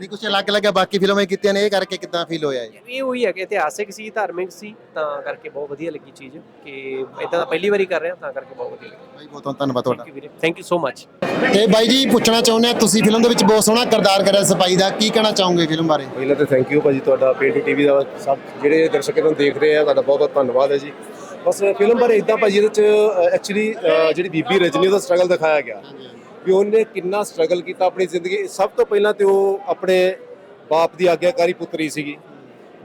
ਨਹੀਂ ਕੁਝ ਅਲੱਗ ਲੱਗਿਆ ਬਾਕੀ ਫਿਲਮਾਂ ਕੀਤੀਆਂ ਨੇ ਇਹ ਕਰਕੇ ਕਿੱਦਾਂ ਫੀਲ ਹੋਇਆ ਇਹ? ਇਹ ਉਹੀ ਹੈ ਕਿ ਇਤਿਹਾਸਿਕ ਸੀ ਧਾਰਮਿਕ ਸੀ ਤਾਂ ਕਰਕੇ ਬਹੁਤ ਵਧੀਆ ਲੱਗੀ ਚੀਜ਼ ਕਿ ਇਦਾਂ ਦਾ ਪਹਿਲੀ ਵਾਰੀ ਕਰ ਰਹੇ ਹਾਂ ਤਾਂ ਕਰਕੇ ਬਹੁਤ ਵਧੀਆ ਲੱਗੀ। ਬਾਈ ਬਹੁਤ ਬਹੁਤ ਧੰਨਵਾਦ ਤੁਹਾਡਾ। ਥੈਂਕ ਯੂ ਵੀਰੇ ਥੈਂਕ ਯੂ ਸੋ ਮਚ ਤੇ ਬਾਈ ਜੀ ਪੁੱਛਣਾ ਚਾਹੁੰਦੇ ਆ ਤੁਸੀਂ ਫਿਲਮ ਦੇ ਵਿੱਚ ਬਹੁਤ ਸੋਹਣਾ ਕਿਰਦਾਰ ਕਰਿਆ ਸਪਾਈ ਦਾ ਕੀ ਕਹਿਣਾ ਚਾਹੋਗੇ ਫਿਲਮ ਬਾਰੇ? ਪਹਿਲਾਂ ਤਾਂ ਥੈਂਕ ਯੂ ਭਾਜੀ ਤੁਹਾਡਾ ਪੇਂਟੂ ਟੀਵੀ ਦਾ ਸਭ ਜਿਹੜੇ ਦਰਸ਼ਕ ਇਹਨਾਂ ਨੂੰ ਦੇਖ ਰਹੇ ਆ ਤੁਹਾਡਾ ਬਹੁਤ ਬਹੁਤ ਧੰਨਵਾਦ ਹੈ ਜੀ। ਬਸ ਫਿਲਮ ਬਾਰੇ ਇਦਾਂ ਭਾਜੀ ਇਹਦੇ ਚ ਐਕਚੁਅਲੀ ਜਿਹੜੀ ਬੀਬੀ ਰਜਨੀ ਦਾ ਸਟਰਗਲ ਦਿਖਾਇਆ ਗਿਆ। ਵੀ ਉਹਨੇ ਕਿੰਨਾ ਸਟਰਗਲ ਕੀਤਾ ਆਪਣੀ ਜ਼ਿੰਦਗੀ। ਸਭ ਤੋਂ ਪਹਿਲਾਂ ਤੇ ਉਹ ਆਪਣੇ ਬਾਪ ਦੀ ਆਗਿਆਕਾਰੀ ਪੁੱਤਰੀ ਸੀਗੀ।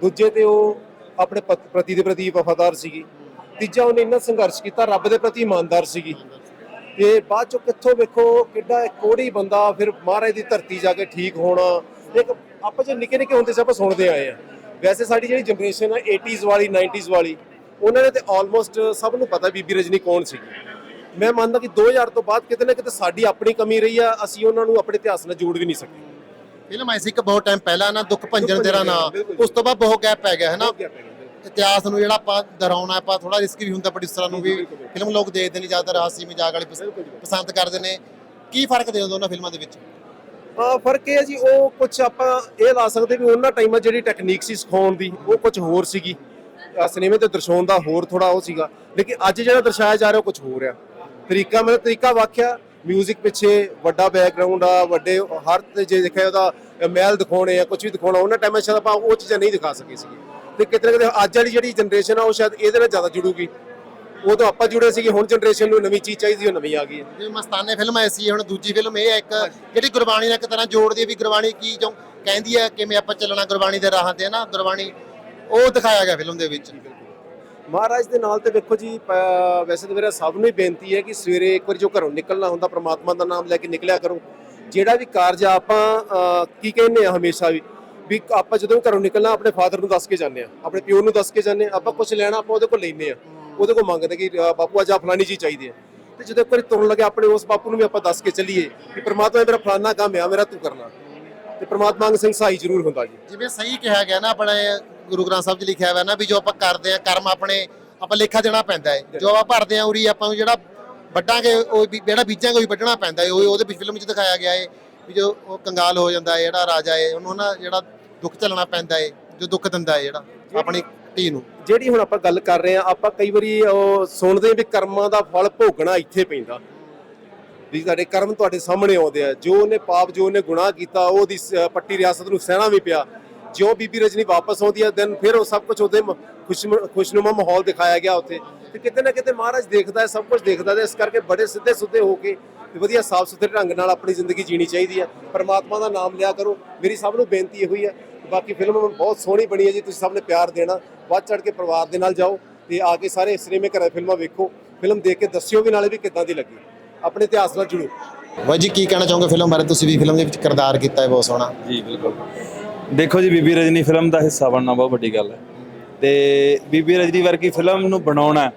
ਦੂਜੇ ਤੇ ਉਹ ਆਪਣੇ ਪਤ- ਪਤੀ ਦੇ ਪ੍ਰਤੀ ਵਫਾਦਾਰ ਸੀਗੀ। ਤੀਜਾ ਉਹਨੇ ਇੰਨਾ ਸੰਘਰਸ਼ ਕੀਤਾ, ਰੱਬ ਦੇ ਪ੍ਰਤੀ ਇਮਾਨਦਾਰ ਸੀਗੀ। ਤੇ ਬਾਅਦ ਚੋਂ ਕਿੱਥੋਂ ਵੇਖੋ ਕਿੱਡਾ ਇੱਕ ਕੋੜੀ ਬੰਦਾ ਫਿਰ ਮਹਾਰਾਜ ਦੀ ਧਰਤੀ ਜਾ ਕੇ ਠੀਕ ਹੋਣਾ। ਇੱਕ ਆਪਾਂ ਜੇ ਨਿੱਕੇ ਨਿੱਕੇ ਹੁੰਦੇ ਸੀ, ਆਪਾਂ ਸੁਣਦੇ ਆਏ ਆ। ਵੈਸੇ ਸਾਡੀ ਜਿਹੜੀ ਜਨਰੇਸ਼ਨ ਹੈ 80s ਵਾਲੀ 90s ਵਾਲੀ, ਉਹਨਾਂ ਨੇ ਤੇ ਆਲਮੋਸਟ ਸਭ ਨੂੰ ਪਤਾ ਬੀਬੀ ਰਜਨੀ ਕੌਣ ਸੀਗੀ। ਮੈਂ ਮੰਨਦਾ ਕਿ 2000 ਤੋਂ ਬਾਅਦ ਕਿਤੇ ਨਾ ਕਿਤੇ ਸਾਡੀ ਆਪਣੀ ਕਮੀ ਰਹੀ ਆ ਅਸੀਂ ਉਹਨਾਂ ਨੂੰ ਆਪਣੇ ਇਤਿਹਾਸ ਨਾਲ ਜੋੜ ਵੀ ਨਹੀਂ ਸਕੇ ਫਿਲਮ ਆਈ ਸੀ ਇੱਕ ਬਹੁਤ ਟਾਈਮ ਪਹਿਲਾਂ ਨਾ ਦੁੱਖ ਭੰਜਨ ਤੇਰਾ ਨਾਂ। ਉਸ ਤੋਂ ਬਾਅਦ ਬਹੁਤ ਗੈਪ ਪੈ ਗਿਆ ਹੈ ਨਾ। ਇਤਿਹਾਸ ਨੂੰ ਜਿਹੜਾ ਆਪਾਂ ਦਰਾਉਣਾ ਆਪਾਂ ਥੋੜਾ ਰਿਸਕ ਵੀ ਹੁੰਦਾ ਪ੍ਰੋਡਿਊਸਰਾਂ ਨੂੰ ਵੀ। ਫਿਲਮ ਲੋਕ ਦੇਖਦੇ ਨਹੀਂ ਜ਼ਿਆਦਾਤਰ ਹਾਸੀ ਮਜ਼ਾਕ ਵਾਲੀ। ਪਸੰਦ ਕਰਦੇ ਨੇ ਕੀ ਫ਼ਰਕ ਦੇ ਦੋਨਾਂ ਫਿਲਮਾਂ ਦੇ ਵਿੱਚ ਫ਼ਰਕ ਇਹ ਹੈ ਜੀ ਉਹ ਕੁਝ ਆਪਾਂ ਇਹ ਲਾ ਸਕਦੇ ਵੀ ਉਹਨਾਂ ਟਾਈਮਾਂ ਜਿਹੜੀ ਟੈਕਨੀਕ ਸੀ ਸਿਖਾਉਣ ਦੀ ਉਹ ਕੁਝ ਹੋਰ ਸੀਗੀ ਸਿਨੇਮੇ ਤੇ ਦਰਸਾਉਣ ਦਾ ਹੋਰ ਥੋੜਾ ਉਹ ਸੀਗਾ ਲੇਕਿਨ ਅੱਜ ਜਿਹੜਾ ਦਰਸਾਇਆ ਜਾ ਰਿਹਾ ਉਹ ਕੁਝ ਹੋਰ ਆ ਤਰੀਕਾ, ਮਤਲਬ ਤਰੀਕਾ ਵਾਖਿਆ 뮤직 ਪਿੱਛੇ ਵੱਡਾ ਬੈਕਗ੍ਰਾਉਂਡ ਆ, ਵੱਡੇ ਹਰ ਤੇ ਜੇ ਦੇਖਿਆ ਉਹਦਾ ਮਹਿਲ ਦਿਖਾਉਣੇ ਆ ਕੁਝ ਵੀ ਦਿਖਾਉਣਾ, ਉਹਨਾਂ ਟਾਈਮਾਂ ਸ਼ਾਇਦ ਆਪਾਂ ਉਹ ਚੀਜ਼ਾਂ ਨਹੀਂ ਦਿਖਾ ਸਕੇ ਸੀ ਤੇ ਕਿਤੇ ਨਾ ਕਿਤੇ ਅੱਜ ਵਾਲੀ ਜਿਹੜੀ ਜਨਰੇਸ਼ਨ ਆ, ਉਹ ਸ਼ਾਇਦ ਇਹਦੇ ਨਾਲ ਜ਼ਿਆਦਾ ਜੁੜੂਗੀ। ਉਹ ਉਦੋਂ ਆਪਾਂ ਜੁੜੇ ਸੀਗੇ, ਹੁਣ ਜਨਰੇਸ਼ਨ ਨੂੰ ਨਵੀਂ ਚੀਜ਼ ਚਾਹੀਦੀ, ਉਹ ਨਵੀਂ ਆ ਗਈ ਹੈ। ਜਿਵੇਂ ਮਸਤਾਨੇ ਫਿਲਮ ਸੀ, ਹੁਣ ਦੂਜੀ ਫਿਲਮ ਇਹ ਹੈ ਇੱਕ ਜਿਹੜੀ ਗੁਰਬਾਣੀ ਨਾਲ ਇੱਕ ਤਰ੍ਹਾਂ ਜੋੜਦੀ ਹੈ ਵੀ ਗੁਰਬਾਣੀ ਕੀ ਜੋ ਕਹਿੰਦੀ ਹੈ, ਕਿਵੇਂ ਆਪਾਂ ਚੱਲਣਾ ਗੁਰਬਾਣੀ ਦੇ ਰਾਹਾਂ ਤੇ, ਹੈ ਨਾ, ਗੁਰਬਾਣੀ, ਉਹ ਦਿਖਾਇਆ ਗਿਆ ਫਿਲਮ ਦੇ ਵਿੱਚ। ਮਹਾਰਾਜ ਦੇ ਨਾਲ ਤੇ ਵੇਖੋ ਜੀ ਵੈਸੇ ਤਾਂ ਮੇਰਾ ਸਭ ਨੂੰ ਹੀ ਬੇਨਤੀ ਹੈ ਕਿ ਸਵੇਰੇ ਇੱਕ ਵਾਰ ਜੋ ਘਰੋਂ ਨਿਕਲਣਾ ਹੁੰਦਾ, ਪ੍ਰਮਾਤਮਾ ਦਾ ਨਾਮ ਲੈ ਕੇ ਨਿਕਲਿਆ ਕਰੋ। ਜਿਹੜਾ ਵੀ ਕਾਰਜ ਆਪਾਂ ਕੀ ਕਹਿੰਦੇ ਆ ਹਮੇਸ਼ਾ ਵੀ ਵੀ ਆਪਾਂ ਜਦੋਂ ਘਰੋਂ ਨਿਕਲਣਾ, ਆਪਣੇ ਫਾਦਰ ਨੂੰ ਦੱਸ ਕੇ ਜਾਂਦੇ ਆ, ਆਪਣੇ ਪਿਓ ਨੂੰ ਦੱਸ ਕੇ ਜਾਂਦੇ ਆ, ਆਪਾਂ ਕੁਝ ਲੈਣਾ, ਆਪਾਂ ਉਹਦੇ ਕੋਲ ਲੈਨੇ ਆ। ਉਹਦੇ ਕੋਲ ਮੰਗਦੇ ਕਿ ਬਾਪੂ, ਅੱਜ ਆ ਫਲਾਨੀ ਚੀਜ਼ ਚਾਹੀਦੀ ਹੈ। ਤੇ ਜਦੋਂ ਇੱਕ ਵਾਰੀ ਤੁਰਨ ਲੱਗੇ ਆਪਣੇ ਉਸ ਬਾਪੂ ਨੂੰ ਵੀ ਆਪਾਂ ਦੱਸ ਕੇ ਚੱਲੀਏ ਕਿ ਪ੍ਰਮਾਤਮਾ ਮੇਰਾ ਫਲਾਨਾ ਕੰਮ ਆ, ਮੇਰਾ ਤੂੰ ਕਰਨਾ। ਤੇ ਪ੍ਰਮਾਤਮਾ ਅੰਗ ਸਿੰਘ ਸਹਾਈ ਜ਼ਰੂਰ ਹੁੰਦਾ ਜੀ। ਜਿਵੇਂ ਸਹੀ ਕਿਹਾ ਗਿਆ ਨਾ, ਆਪਣੇ ਗੁਰੂ ਗ੍ਰੰਥ ਸਾਹਿਬ 'ਚ ਲਿਖਿਆ ਹੋਇਆ ਨਾ ਵੀ ਜੋ ਆਪਾਂ ਕਰਦੇ ਆ ਕਰਮ ਆਪਣੇ ਆਪਾਂ ਲੇਖਾ ਦੇਣਾ ਪੈਂਦਾ ਹੈ। ਜੋ ਆਪਾਂ ਭਰਦੇ ਆ ਉਰੀ ਆਪਾਂ ਨੂੰ ਜਿਹੜਾ ਵੱਡਾਂਗੇ ਉਹ ਜਿਹੜਾ ਬੀਜਾਂਗੇ ਉਹ ਵੱਢਣਾ ਪੈਂਦਾ ਹੈ। ਉਹ ਉਹਦੇ ਵਿੱਚ ਫਿਲਮ 'ਚ ਦਿਖਾਇਆ ਗਿਆ ਹੈ ਵੀ ਜੋ ਉਹ ਕੰਗਾਲ ਹੋ ਜਾਂਦਾ ਹੈ ਜਿਹੜਾ ਰਾਜਾ ਹੈ ਉਹਨੂੰ ਨਾ ਜਿਹੜਾ ਦੁੱਖ ਝੱਲਣਾ ਪੈਂਦਾ ਹੈ ਜੋ ਦੁੱਖ ਦਿੰਦਾ ਹੈ ਜਿਹੜਾ ਆਪਣੀ ਧੀ ਨੂੰ। ਜਿਹੜੀ ਹੁਣ ਆਪਾਂ ਗੱਲ ਕਰ ਰਹੇ ਆ ਆਪਾਂ ਕਈ ਵਾਰੀ ਉਹ ਸੁਣਦੇ ਵੀ ਕਰਮਾਂ ਦਾ ਫਲ ਭੋਗਣਾ ਇੱਥੇ ਪੈਂਦਾ। ਵੀ ਤੁਹਾਡੇ ਕਰਮ ਤੁਹਾਡੇ ਸਾਹਮਣੇ ਆਉਂਦੇ ਆ। ਜੋ ਉਹਨੇ ਪਾਪ ਜੋ ਉਹਨੇ ਗੁਨਾਹ ਕੀਤਾ ਉਹਦੀ ਪੱਟੀ ਰਿਆਸਤ ਨੂੰ ਸਹਿਣਾ ਵੀ ਪਿਆ। ਜਿਉਂ ਬੀਬੀ ਰਜਨੀ ਵਾਪਸ ਆਉਂਦੀ ਹੈ ਦਿਨ ਫਿਰ ਉਹ ਸਭ ਕੁਝ ਉਹਦੇ ਖੁਸ਼ਨੁਮਾ ਮਾਹੌਲ ਦਿਖਾਇਆ ਗਿਆ ਉੱਥੇ। ਤੇ ਕਿਤੇ ਨਾ ਕਿਤੇ ਮਹਾਰਾਜ ਦੇਖਦਾ ਹੈ ਸਭ ਕੁਝ ਦੇਖਦਾ ਹੈ ਇਸ ਕਰਕੇ ਬੜੇ ਸਿੱਧੇ ਸੁੱਧੇ ਹੋ ਕੇ ਤੇ ਵਧੀਆ ਸਾਫ਼ ਸੁਥਰੇ ਢੰਗ ਨਾਲ ਆਪਣੀ ਜ਼ਿੰਦਗੀ ਜੀਣੀ ਚਾਹੀਦੀ ਹੈ। ਪਰਮਾਤਮਾ ਦਾ ਨਾਮ ਲਿਆ ਕਰੋ। ਮੇਰੀ ਸਭ ਨੂੰ ਬੇਨਤੀ ਇਹੋ ਹੀ ਹੈ ਬਾਕੀ ਫਿਲਮ ਬਹੁਤ ਸੋਹਣੀ ਬਣੀ ਹੈ ਜੀ ਤੁਸੀਂ ਸਭ ਨੇ ਪਿਆਰ ਦੇਣਾ। ਵੱਧ ਚੜ ਕੇ ਪਰਿਵਾਰ ਦੇ ਨਾਲ ਜਾਓ ਤੇ ਆ ਕੇ ਸਾਰੇ ਸਿਨੇਮੇ ਘਰਾਂ ਫਿਲਮਾਂ ਵੇਖੋ। ਫਿਲਮ ਦੇਖ ਕੇ ਦੱਸਿਓ ਵੀ ਨਾਲੇ ਵੀ ਕਿੱਦਾਂ ਦੀ ਲੱਗੀ। ਆਪਣੇ ਇਤਿਹਾਸ ਨਾਲ ਜੁੜੋ। ਬਾਈ ਜੀ ਕੀ ਕਹਿਣਾ ਚਾਹੋਗੇ ਫਿਲਮ ਬਾਰੇ? ਤੁਸੀਂ ਵੀ ਫਿਲਮ ਦੇ ਵਿੱਚ ਕਿਰਦਾਰ ਕੀਤਾ ਹੈ ਬਹੁਤ ਸੋਹਣਾ। ਜੀ ਬਿਲਕੁਲ। ਦੇਖੋ ਜੀ, ਬੀਬੀ ਰਜਨੀ ਫਿਲਮ ਦਾ ਹਿੱਸਾ ਬਣਨਾ ਬਹੁਤ ਵੱਡੀ ਗੱਲ ਹੈ। ਤੇ ਬੀਬੀ ਰਜਨੀ ਵਰਗੀ ਫਿਲਮ ਨੂੰ ਬਣਾਉਣਾ